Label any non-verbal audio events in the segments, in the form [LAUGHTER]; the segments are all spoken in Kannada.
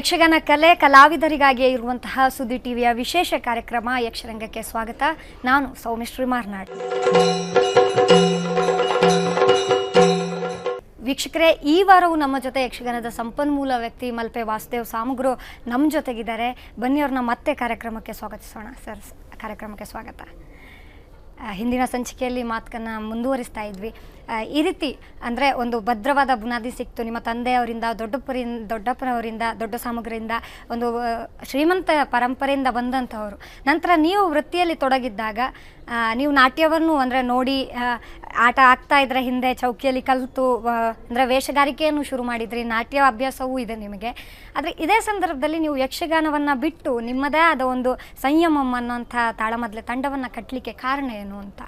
ಯಕ್ಷಗಾನ ಕಲೆ ಕಲಾವಿದರಿಗಾಗಿಯೇ ಇರುವಂತಹ ಸುದ್ದಿ ಟಿವಿಯ ವಿಶೇಷ ಕಾರ್ಯಕ್ರಮ ಯಕ್ಷರಂಗಕ್ಕೆ ಸ್ವಾಗತ. ನಾನು ಸೌಮಿಶ್ರೀ ಮಾರ್ನಾಡ್. ವೀಕ್ಷಕರೇ, ಈ ವಾರವೂ ನಮ್ಮ ಜೊತೆ ಯಕ್ಷಗಾನದ ಸಂಪನ್ಮೂಲ ವ್ಯಕ್ತಿ ಮಲ್ಪೆ ವಾಸುದೇವ್ ಸಾಮಗ್ರು ನಮ್ಮ ಜೊತೆಗಿದ್ದಾರೆ. ಬನ್ನಿ ಅವ್ರನ್ನ ಮತ್ತೆ ಕಾರ್ಯಕ್ರಮಕ್ಕೆ ಸ್ವಾಗತಿಸೋಣ. ಸರ್, ಕಾರ್ಯಕ್ರಮಕ್ಕೆ ಸ್ವಾಗತ. ಹಿಂದಿನ ಸಂಚಿಕೆಯಲ್ಲಿ ಮಾತುಕನ್ನು ಮುಂದುವರಿಸ್ತಾ ಇದ್ವಿ. ಈ ರೀತಿ ಅಂದರೆ ಒಂದು ಭದ್ರವಾದ ಬುನಾದಿ ಸಿಕ್ತು. ನಿಮ್ಮ ತಂದೆಯವರಿಂದ, ದೊಡ್ಡಪ್ಪರಿಂದ, ದೊಡ್ಡಪ್ಪನವರಿಂದ, ದೊಡ್ಡ ಸಾಮಗ್ರಿಯಿಂದ, ಒಂದು ಶ್ರೀಮಂತ ಪರಂಪರೆಯಿಂದ ಬಂದಂಥವರು ನಂತರ ನೀವು ವೃತ್ತಿಯಲ್ಲಿ ತೊಡಗಿದ್ದಾಗ ನೀವು ನಾಟ್ಯವನ್ನು ಅಂದರೆ ನೋಡಿ ಆಟ ಆಗ್ತಾ ಇದ್ರೆ ಹಿಂದೆ ಚೌಕಿಯಲ್ಲಿ ಕಲಿತು ಅಂದರೆ ವೇಷಗಾರಿಕೆಯನ್ನು ಶುರು ಮಾಡಿದ್ರಿ, ನಾಟ್ಯ ಅಭ್ಯಾಸವೂ ಇದೆ ನಿಮಗೆ. ಆದರೆ ಇದೇ ಸಂದರ್ಭದಲ್ಲಿ ನೀವು ಯಕ್ಷಗಾನವನ್ನು ಬಿಟ್ಟು ನಿಮ್ಮದೇ ಆದ ಒಂದು ಸಂಯಮಂ ಅನ್ನೋಂಥ ತಾಳಮದ್ಲೆ ತಂಡವನ್ನು ಕಟ್ಟಲಿಕ್ಕೆ ಕಾರಣ ಏನು ಅಂತ?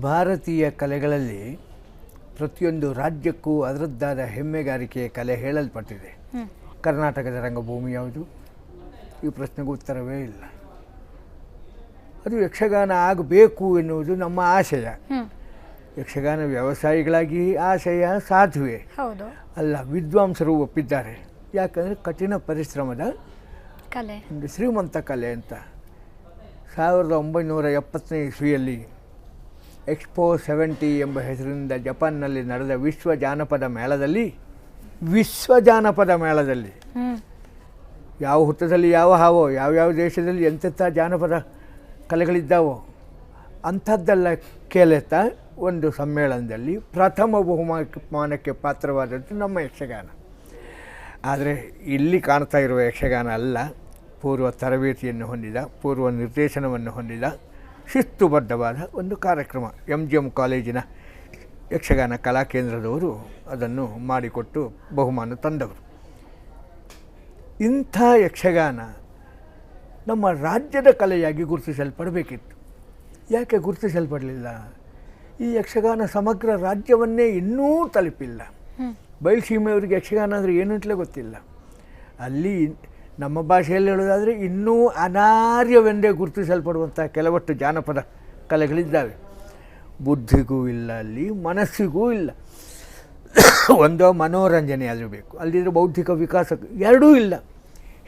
ಭಾರತೀಯ ಕಲೆಗಳಲ್ಲಿ ಪ್ರತಿಯೊಂದು ರಾಜ್ಯಕ್ಕೂ ಅದರದ್ದಾದ ಹೆಮ್ಮೆಗಾರಿಕೆಯ ಕಲೆ ಹೇಳಲ್ಪಟ್ಟಿದೆ. ಕರ್ನಾಟಕದ ರಂಗಭೂಮಿ ಯಾವುದು? ಈ ಪ್ರಶ್ನೆಗೂ ಉತ್ತರವೇ ಇಲ್ಲ. ಅದು ಯಕ್ಷಗಾನ ಆಗಬೇಕು ಎನ್ನುವುದು ನಮ್ಮ ಆಶಯ. ಯಕ್ಷಗಾನ ವ್ಯವಸಾಯಿಗಳಾಗಿ ಆಶಯ ಸಾಧುವೆ. ಹೌದು. ಅಲ್ಲ ವಿದ್ವಾಂಸರು ಒಪ್ಪಿದ್ದಾರೆ. ಯಾಕಂದರೆ ಕಠಿಣ ಪರಿಶ್ರಮದ ಕಲೆ. ಒಂದು ಶ್ರೀಮಂತ ಕಲೆ ಅಂತ. ಸಾವಿರದ ಒಂಬೈನೂರ ಎಪ್ಪತ್ತನೇ ಇಸ್ವಿಯಲ್ಲಿ ಎಕ್ಸ್ಪೋ ಸೆವೆಂಟಿ ಎಂಬ ಹೆಸರಿನಿಂದ ಜಪಾನ್ನಲ್ಲಿ ನಡೆದ ವಿಶ್ವ ಜಾನಪದ ಮೇಳದಲ್ಲಿ ವಿಶ್ವ ಜಾನಪದ ಮೇಳದಲ್ಲಿ. ಯಾವ ಹುತ್ತದಲ್ಲಿ ಯಾವ ಹಾವೋ ಯಾವ್ಯಾವ ದೇಶದಲ್ಲಿ ಎಂತೆಂಥ ಜಾನಪದ ಕಲೆಗಳಿದ್ದಾವೋ ಅಂಥದ್ದೆಲ್ಲ ಕೇಳುತ್ತ ಒಂದು ಸಮ್ಮೇಳನದಲ್ಲಿ ಪ್ರಥಮ ಬಹುಮಾನಕ್ಕೆ ಪಾತ್ರವಾದದ್ದು ನಮ್ಮ ಯಕ್ಷಗಾನ. ಆದರೆ ಇಲ್ಲಿ ಕಾಣ್ತಾ ಇರುವ ಯಕ್ಷಗಾನ ಅಲ್ಲ ಪೂರ್ವ ತರಬೇತಿಯನ್ನು ಹೊಂದಿದ ಪೂರ್ವ ನಿರ್ದೇಶನವನ್ನು ಹೊಂದಿದ ಶಿಸ್ತುಬದ್ಧವಾದ ಒಂದು ಕಾರ್ಯಕ್ರಮ. ಎಂ ಜಿ ಎಂ ಕಾಲೇಜಿನ ಯಕ್ಷಗಾನ ಕಲಾಕೇಂದ್ರದವರು ಅದನ್ನು ಮಾಡಿಕೊಟ್ಟು ಬಹುಮಾನ ತಂದವರು. ಇಂಥ ಯಕ್ಷಗಾನ ನಮ್ಮ ರಾಜ್ಯದ ಕಲೆಯಾಗಿ ಗುರುತಿಸಲ್ಪಡಬೇಕಿತ್ತು. ಯಾಕೆ ಗುರುತಿಸಲ್ಪಡಲಿಲ್ಲ? ಈ ಯಕ್ಷಗಾನ ಸಮಗ್ರ ರಾಜ್ಯವನ್ನೇ ಇನ್ನೂ ತಲುಪಿಲ್ಲ. ಬಯಲುಸೀಮೆಯವರಿಗೆ ಯಕ್ಷಗಾನ ಅಂದರೆ ಏನು ಅಂತಲೇ ಗೊತ್ತಿಲ್ಲ. ಅಲ್ಲಿ ನಮ್ಮ ಭಾಷೆಯಲ್ಲಿ ಹೇಳೋದಾದರೆ ಇನ್ನೂ ಅನಾರ್ಯವೆಂದೇ ಗುರುತಿಸಲ್ಪಡುವಂಥ ಕೆಲವಷ್ಟು ಜಾನಪದ ಕಲೆಗಳಿದ್ದಾವೆ. ಬುದ್ಧಿಗೂ ಇಲ್ಲ, ಅಲ್ಲಿ ಮನಸ್ಸಿಗೂ ಇಲ್ಲ. ಒಂದೋ ಮನೋರಂಜನೆ ಆದರೂ ಬೇಕು ಅಲ್ಲಿದ್ದರೆ ಬೌದ್ಧಿಕ ವಿಕಾಸ ಎರಡೂ ಇಲ್ಲ.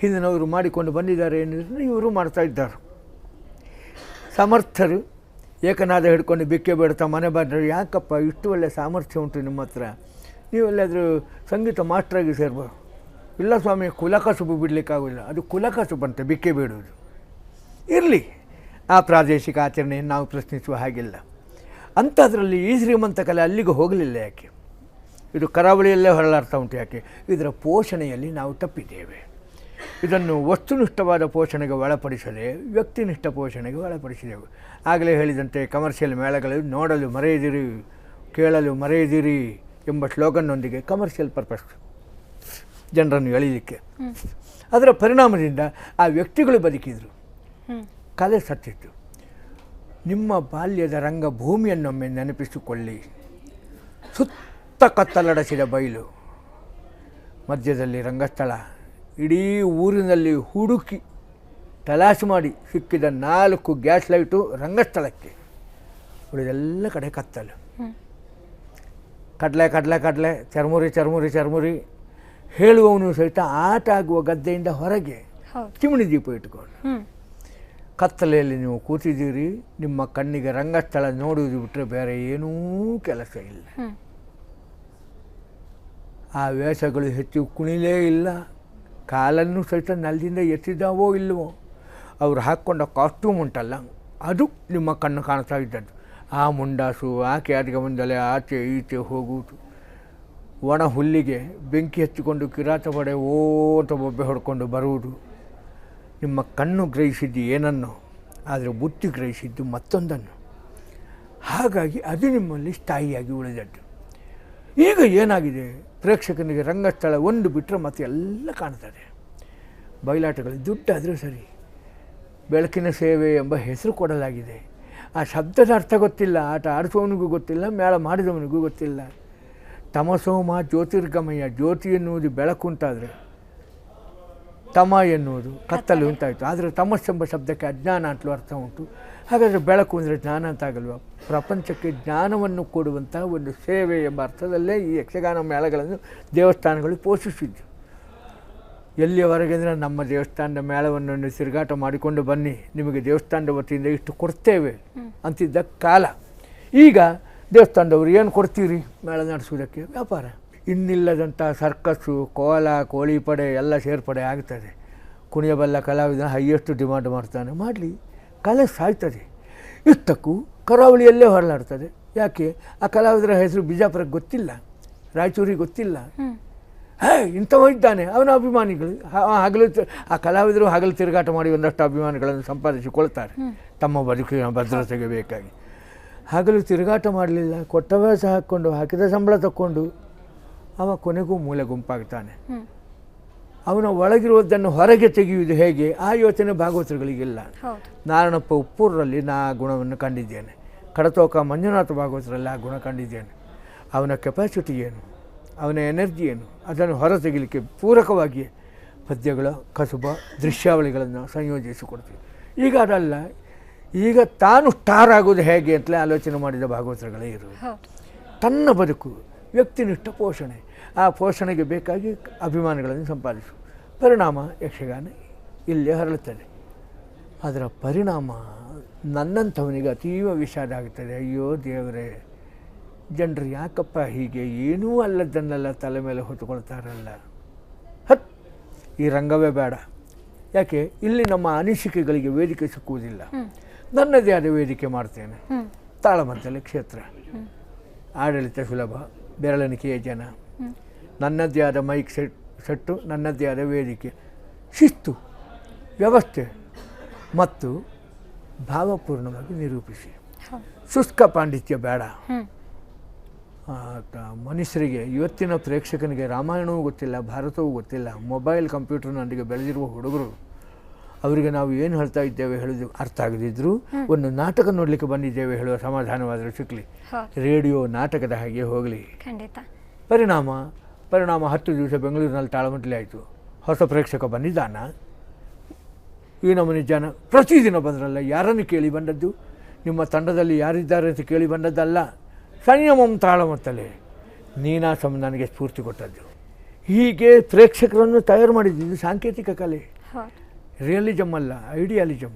ಹಿಂದಿನವರು ಮಾಡಿಕೊಂಡು ಬಂದಿದ್ದಾರೆ ಎನ್ನುವುದನ್ನು ಇವರು ಮಾಡ್ತಾ ಇದ್ದಾರೆ. ಸಮರ್ಥರು, ಏಕನಾದ ಹಿಡ್ಕೊಂಡು ಬಿಕ್ಕೆ ಬೇಡ್ತಾ ಮನೆ ಬಂದರೆ ಯಾಕಪ್ಪ ಇಷ್ಟು ಒಳ್ಳೆಯ ಸಾಮರ್ಥ್ಯ ಉಂಟು ನಿಮ್ಮ ಹತ್ರ ನೀವೆಲ್ಲಾದರೂ ಸಂಗೀತ ಮಾಸ್ಟ್ರಾಗಿ ಸೇರ್ಬೋದು. ಇಲ್ಲ ಸ್ವಾಮಿ ಕುಲಕಸುಬು ಬಿಡಲಿಕ್ಕಾಗೋಲ್ಲ ಅದು ಕುಲಕಸುಬಂತೆ, ಬಿಕ್ಕೆ ಬಿಡುವುದು ಇರಲಿ. ಆ ಪ್ರಾದೇಶಿಕ ಆಚರಣೆಯನ್ನು ನಾವು ಪ್ರಶ್ನಿಸುವ ಹಾಗಿಲ್ಲ. ಅಂಥದ್ರಲ್ಲಿ ಈ ಶ್ರೀಮಂತ ಕಲೆ ಅಲ್ಲಿಗೆ ಹೋಗಲಿಲ್ಲ ಯಾಕೆ? ಇದು ಕರಾವಳಿಯಲ್ಲೇ ಹೊರಳಾಡ್ತಾ ಉಂಟು ಯಾಕೆ? ಇದರ ಪೋಷಣೆಯಲ್ಲಿ ನಾವು ತಪ್ಪಿದ್ದೇವೆ. ಇದನ್ನು ವಸ್ತುನಿಷ್ಠವಾದ ಪೋಷಣೆಗೆ ಒಳಪಡಿಸದೆ, ವ್ಯಕ್ತಿನಿಷ್ಠ ಪೋಷಣೆಗೆ ಒಳಪಡಿಸಿದೆವು. ಆಗಲೇ ಹೇಳಿದಂತೆ ಕಮರ್ಷಿಯಲ್ ಮೇಳಗಳು ನೋಡಲು ಮರೆಯದಿರಿ, ಕೇಳಲು ಮರೆಯದಿರಿ ಎಂಬ ಸ್ಲೋಗನ್ನೊಂದಿಗೆ ಕಮರ್ಷಿಯಲ್ ಪರ್ಪಸ್ ಜನರನ್ನು ಎಳೆಯಲಿಕ್ಕೆ. ಅದರ ಪರಿಣಾಮದಿಂದ ಆ ವ್ಯಕ್ತಿಗಳು ಬದುಕಿದರು. ಕಲೆ ಸತ್ತಿತ್ತು. ನಿಮ್ಮ ಬಾಲ್ಯದ ರಂಗಭೂಮಿಯನ್ನೊಮ್ಮೆ ನೆನಪಿಸಿಕೊಳ್ಳಿ. ಸುತ್ತ ಕತ್ತಲಡಸಿದ ಬಯಲು. ಮಧ್ಯದಲ್ಲಿ ರಂಗಸ್ಥಳ. ಇಡೀ ಊರಿನಲ್ಲಿ ಹುಡುಕಿ ತಲಾಸು ಮಾಡಿ ಸಿಕ್ಕಿದ ನಾಲ್ಕು ಗ್ಯಾಸ್ ಲೈಟು ರಂಗಸ್ಥಳಕ್ಕೆ. ಉಳಿದೆಲ್ಲ ಕಡೆ ಕತ್ತಲು. ಕಡಲೆ ಕಡಲೆ ಕಡಲೆ ಚರ್ಮುರಿ ಚರ್ಮುರಿ ಚರ್ಮುರಿ. ಹೇಳುವವನು ಸಹಿತ ಆಟ ಆಗುವ ಗದ್ದೆಯಿಂದ ಹೊರಗೆ ಚಿಮಣಿ ದೀಪ ಇಟ್ಕೊಂಡು ಕತ್ತಲೆಯಲ್ಲಿ ನೀವು ಕೂತಿದ್ದೀರಿ ನಿಮ್ಮ ಕಣ್ಣಿಗೆ ರಂಗಸ್ಥಳ ನೋಡುವುದು ಬಿಟ್ಟರೆ ಬೇರೆ ಏನೂ ಕೆಲಸ ಇಲ್ಲ. ಆ ವೇಷಗಳು ಹೆಚ್ಚು ಕುಣಿಲೇ ಇಲ್ಲ ಕಾಲನ್ನು ಸಹಿತ ನೆಲದಿಂದ ಎತ್ತಿದ್ದಾವೋ ಇಲ್ಲವೋ ಅವರು ಹಾಕ್ಕೊಂಡ ಕಾಸ್ಟ್ಯೂಮ್ ಉಂಟಲ್ಲ ಅದು ನಿಮ್ಮ ಕಣ್ಣು ಕಾಣ್ತಾ ಇದ್ದದ್ದು. ಆ ಮುಂಡಾಸು ಆ ಅದಕ್ಕೆ ಮುಂದಲೇ ಆಚೆ ಈಚೆ ಹೋಗುವುದು. ಒಣ ಹುಲ್ಲಿಗೆ ಬೆಂಕಿ ಹಚ್ಚಿಕೊಂಡು ಕಿರಾತ ಪಡೆ ಓಟ ಬೊಬ್ಬೆ ಹೊಡ್ಕೊಂಡು ಬರುವುದು. ನಿಮ್ಮ ಕಣ್ಣು ಗ್ರಹಿಸಿದ್ದು ಏನನ್ನು, ಆದರೆ ಬುತ್ತಿ ಗ್ರಹಿಸಿದ್ದು ಮತ್ತೊಂದನ್ನು. ಹಾಗಾಗಿ ಅದು ನಿಮ್ಮಲ್ಲಿ ಸ್ಥಾಯಿಯಾಗಿ ಉಳಿದದ್ದು. ಈಗ ಏನಾಗಿದೆ? ಪ್ರೇಕ್ಷಕನಿಗೆ ರಂಗಸ್ಥಳ ಒಂದು ಬಿಟ್ಟರೆ ಮತ್ತೆ ಎಲ್ಲ ಕಾಣ್ತದೆ. ಬಯಲಾಟಗಳು ದುಡ್ಡಾದರೂ ಸರಿ. ಬೆಳಕಿನ ಸೇವೆ ಎಂಬ ಹೆಸರು ಕೊಡಲಾಗಿದೆ. ಆ ಶಬ್ದದ ಅರ್ಥ ಗೊತ್ತಿಲ್ಲ, ಆಟ ಆಡಿಸೋವನಿಗೂ ಗೊತ್ತಿಲ್ಲ, ಮೇಳ ಮಾಡಿದವನಿಗೂ ಗೊತ್ತಿಲ್ಲ. ತಮಸೋಮ ಜ್ಯೋತಿರ್ಗಮಯ ಜ್ಯೋತಿ ಎನ್ನುವುದು ಬೆಳಕು ಉಂಟಾದರೆ ತಮ ಎನ್ನುವುದು ಕತ್ತಲು ಅಂತಾಯಿತು. ಆದರೆ ತಮಸ್ಸೆಂಬ ಶಬ್ದಕ್ಕೆ ಅಜ್ಞಾನ ಅಂತಲೂ ಅರ್ಥ ಉಂಟು. ಹಾಗಾದರೆ ಬೆಳಕು ಅಂದರೆ ಜ್ಞಾನ ಅಂತಾಗಲ್ವ? ಪ್ರಪಂಚಕ್ಕೆ ಜ್ಞಾನವನ್ನು ಕೊಡುವಂತಹ ಒಂದು ಸೇವೆ ಎಂಬ ಅರ್ಥದಲ್ಲೇ ಈ ಯಕ್ಷಗಾನ ಮೇಳಗಳನ್ನು ದೇವಸ್ಥಾನಗಳು ಪೋಷಿಸಿದ್ದು. ಎಲ್ಲಿಯವರೆಗೆ ಅಂದರೆ ನಮ್ಮ ದೇವಸ್ಥಾನದ ಮೇಳವನ್ನು ತಿರುಗಾಟ ಮಾಡಿಕೊಂಡು ಬನ್ನಿ. ನಿಮಗೆ ದೇವಸ್ಥಾನದ ವತಿಯಿಂದ ಇಷ್ಟು ಕೊಡ್ತೇವೆ ಅಂತಿದ್ದ ಕಾಲ. ಈಗ ದೇವಸ್ಥಾನದವರು ಏನು ಕೊಡ್ತೀರಿ? ಮೇಳ ನಡೆಸುವುದಕ್ಕೆ ವ್ಯಾಪಾರ. ಇನ್ನಿಲ್ಲದಂಥ ಸರ್ಕಸ್ಸು ಕೋಲ ಕೋಳಿ ಪಡೆ ಎಲ್ಲ ಸೇರ್ಪಡೆ ಆಗ್ತದೆ. ಕುಣಿಯಬಲ್ಲ ಕಲಾವಿದನ ಹೈಯೆಸ್ಟ್ ಡಿಮಾಂಡ್ ಮಾಡ್ತಾನೆ. ಮಾಡಲಿ. ಕಲೆ ಸಾಯ್ತದೆ. ಇಷ್ಟಕ್ಕೂ ಕರಾವಳಿಯಲ್ಲೇ ಹೊರಲಾಡ್ತದೆ. ಯಾಕೆ? ಆ ಕಲಾವಿದರ ಹೆಸರು ಬಿಜಾಪುರಕ್ಕೆ ಗೊತ್ತಿಲ್ಲ. ರಾಯಚೂರಿಗೆ ಗೊತ್ತಿಲ್ಲ. ಹೇ ಇಂಥವ ಇದ್ದಾನೆ. ಅವನ ಅಭಿಮಾನಿಗಳು. ಹಗಲು ಆ ಕಲಾವಿದರು ಹಗಲು ತಿರುಗಾಟ ಮಾಡಿ ಒಂದಷ್ಟು ಅಭಿಮಾನಿಗಳನ್ನು ಸಂಪಾದಿಸಿಕೊಳ್ತಾರೆ. ತಮ್ಮ ಬದುಕಿನ ಭದ್ರತೆಗೆ ಬೇಕಾಗಿ. ಹಗಲು ತಿರುಗಾಟ ಮಾಡಲಿಲ್ಲ. ಕೊಟ್ಟವ್ಯಾಸ ಹಾಕ್ಕೊಂಡು ಹಾಕಿದ ಸಂಬಳ ತಕ್ಕೊಂಡು ಅವ ಕೊನೆಗೂ ಮೂಲೆ ಗುಂಪಾಗ್ತಾನೆ. ಅವನ ಒಳಗಿರುವುದನ್ನು ಹೊರಗೆ ತೆಗೆಯುವುದು ಹೇಗೆ? ಆ ಯೋಚನೆ ಭಾಗವತರುಗಳಿಗಿಲ್ಲ. ನಾರಾಯಣಪ್ಪ ಉಪ್ಪೂರಲ್ಲಿ ನಾ ಆ ಗುಣವನ್ನು ಕಂಡಿದ್ದೇನೆ. ಕಡತೋಕ ಮಂಜುನಾಥ ಭಾಗವತರಲ್ಲಿ ಆ ಗುಣ ಕಂಡಿದ್ದೇನೆ. ಅವನ ಕೆಪಾಸಿಟಿ ಏನು? ಅವನ ಎನರ್ಜಿ ಏನು? ಅದನ್ನು ಹೊರ ತೆಗಿಲಿಕ್ಕೆ ಪೂರಕವಾಗಿ ಪದ್ಯಗಳ ಕಸುಬ ದೃಶ್ಯಾವಳಿಗಳನ್ನು ಸಂಯೋಜಿಸಿಕೊಡ್ತೀವಿ. ಈಗ ಅದಲ್ಲ. ಈಗ ತಾನು ಸ್ಟಾರ್ ಆಗೋದು ಹೇಗೆ ಅಂತಲೇ ಆಲೋಚನೆ ಮಾಡಿದ ಭಾಗವತರುಗಳೇ ಇರುವುದು ತನ್ನ ಬದುಕು ವ್ಯಕ್ತಿನಿಷ್ಠ ಪೋಷಣೆ. ಆ ಪೋಷಣೆಗೆ ಬೇಕಾಗಿ ಅಭಿಮಾನಿಗಳನ್ನು ಸಂಪಾದಿಸು. ಪರಿಣಾಮ ಯಕ್ಷಗಾನ ಇಲ್ಲೇ ಹರಳುತ್ತದೆ. ಅದರ ಪರಿಣಾಮ ನನ್ನಂಥವನಿಗೆ ಅತೀವ ವಿಷಾದ ಆಗುತ್ತದೆ ಅಯ್ಯೋ ದೇವರೇ ಜನರು ಯಾಕಪ್ಪ ಹೀಗೆ? ಏನೂ ಅಲ್ಲದನ್ನೆಲ್ಲ ತಲೆ ಮೇಲೆ ಹೊತ್ತುಕೊಳ್ತಾರಲ್ಲ. ಹತ್ ಈ ರಂಗವೇ ಬೇಡ. ಯಾಕೆ? ಇಲ್ಲಿ ನಮ್ಮ ಅನಿಸಿಕೆಗಳಿಗೆ ವೇದಿಕೆ ಸಿಕ್ಕುವುದಿಲ್ಲ. ನನ್ನದೇ ಆದ ವೇದಿಕೆ ಮಾಡ್ತೇನೆ. ತಾಳಮಂತಲೆ ತಾಳಮದ್ದಲೆ ಕ್ಷೇತ್ರ. ಆಡಳಿತ ಸುಲಭ ಬೆರಳಿಕೆಯ ಜನ. ನನ್ನದೇ ಆದ ಮೈಕ್ ಸೆಟ್ ಸೆಟ್ಟು ನನ್ನದೇ ಆದ ವೇದಿಕೆ. ಶಿಸ್ತು ವ್ಯವಸ್ಥೆ ಮತ್ತು ಭಾವಪೂರ್ಣವಾಗಿ ನಿರೂಪಿಸಿ. ಶುಷ್ಕ ಪಾಂಡಿತ್ಯ ಬೇಡ. ಮನುಷ್ಯರಿಗೆ ಇವತ್ತಿನ ಪ್ರೇಕ್ಷಕನಿಗೆ ರಾಮಾಯಣವೂ ಗೊತ್ತಿಲ್ಲ ಭಾರತವೂ ಗೊತ್ತಿಲ್ಲ ಮೊಬೈಲ್ ಕಂಪ್ಯೂಟರ್ನೊಂದಿಗೆ ಬೆಳೆದಿರುವ ಹುಡುಗರು ಅವರಿಗೆ ನಾವು ಏನು ಹೇಳ್ತಾ ಇದ್ದೇವೆ ಹೇಳೋದು ಅರ್ಥ ಆಗದಿದ್ರು ಒಂದು ನಾಟಕ ನೋಡಲಿಕ್ಕೆ ಬಂದಿದ್ದೇವೆ ಹೇಳುವ ಸಮಾಧಾನವಾದರೂ ಸಿಕ್ಕಲಿ ರೇಡಿಯೋ ನಾಟಕದ ಹಾಗೆ ಹೋಗಲಿ. ಖಂಡಿತ. ಪರಿಣಾಮ ಪರಿಣಾಮ ಹತ್ತು ದಿವಸ ಬೆಂಗಳೂರಿನಲ್ಲಿ ತಾಳಮಟ್ಟಲೆ ಆಯಿತು. ಹೊಸ ಪ್ರೇಕ್ಷಕ ಬಂದಿದ್ದಾನ? ಈ ನಮ್ಮನೆ ಜನ ಪ್ರತಿದಿನ ಬಂದ್ರಲ್ಲ ಯಾರನ್ನು ಕೇಳಿ ಬಂದದ್ದು? ನಿಮ್ಮ ತಂಡದಲ್ಲಿ ಯಾರಿದ್ದಾರೆ ಅಂತ ಕೇಳಿ ಬಂದದ್ದಲ್ಲ. ಸಂಯಮಂ ತಾಳಮತ್ತಲೆ ನೀನಾಸಂ ನನಗೆ ಸ್ಫೂರ್ತಿ ಕೊಟ್ಟದ್ದು. ಹೀಗೆ ಪ್ರೇಕ್ಷಕರನ್ನು ತಯಾರು ಮಾಡಿದ್ದು ಸಾಂಕೇತಿಕ ಕಲೆ. ಹೌದು ರಿಯಲಿಸಮ್ ಅಲ್ಲ ಐಡಿಯಾಲಿಸಮ್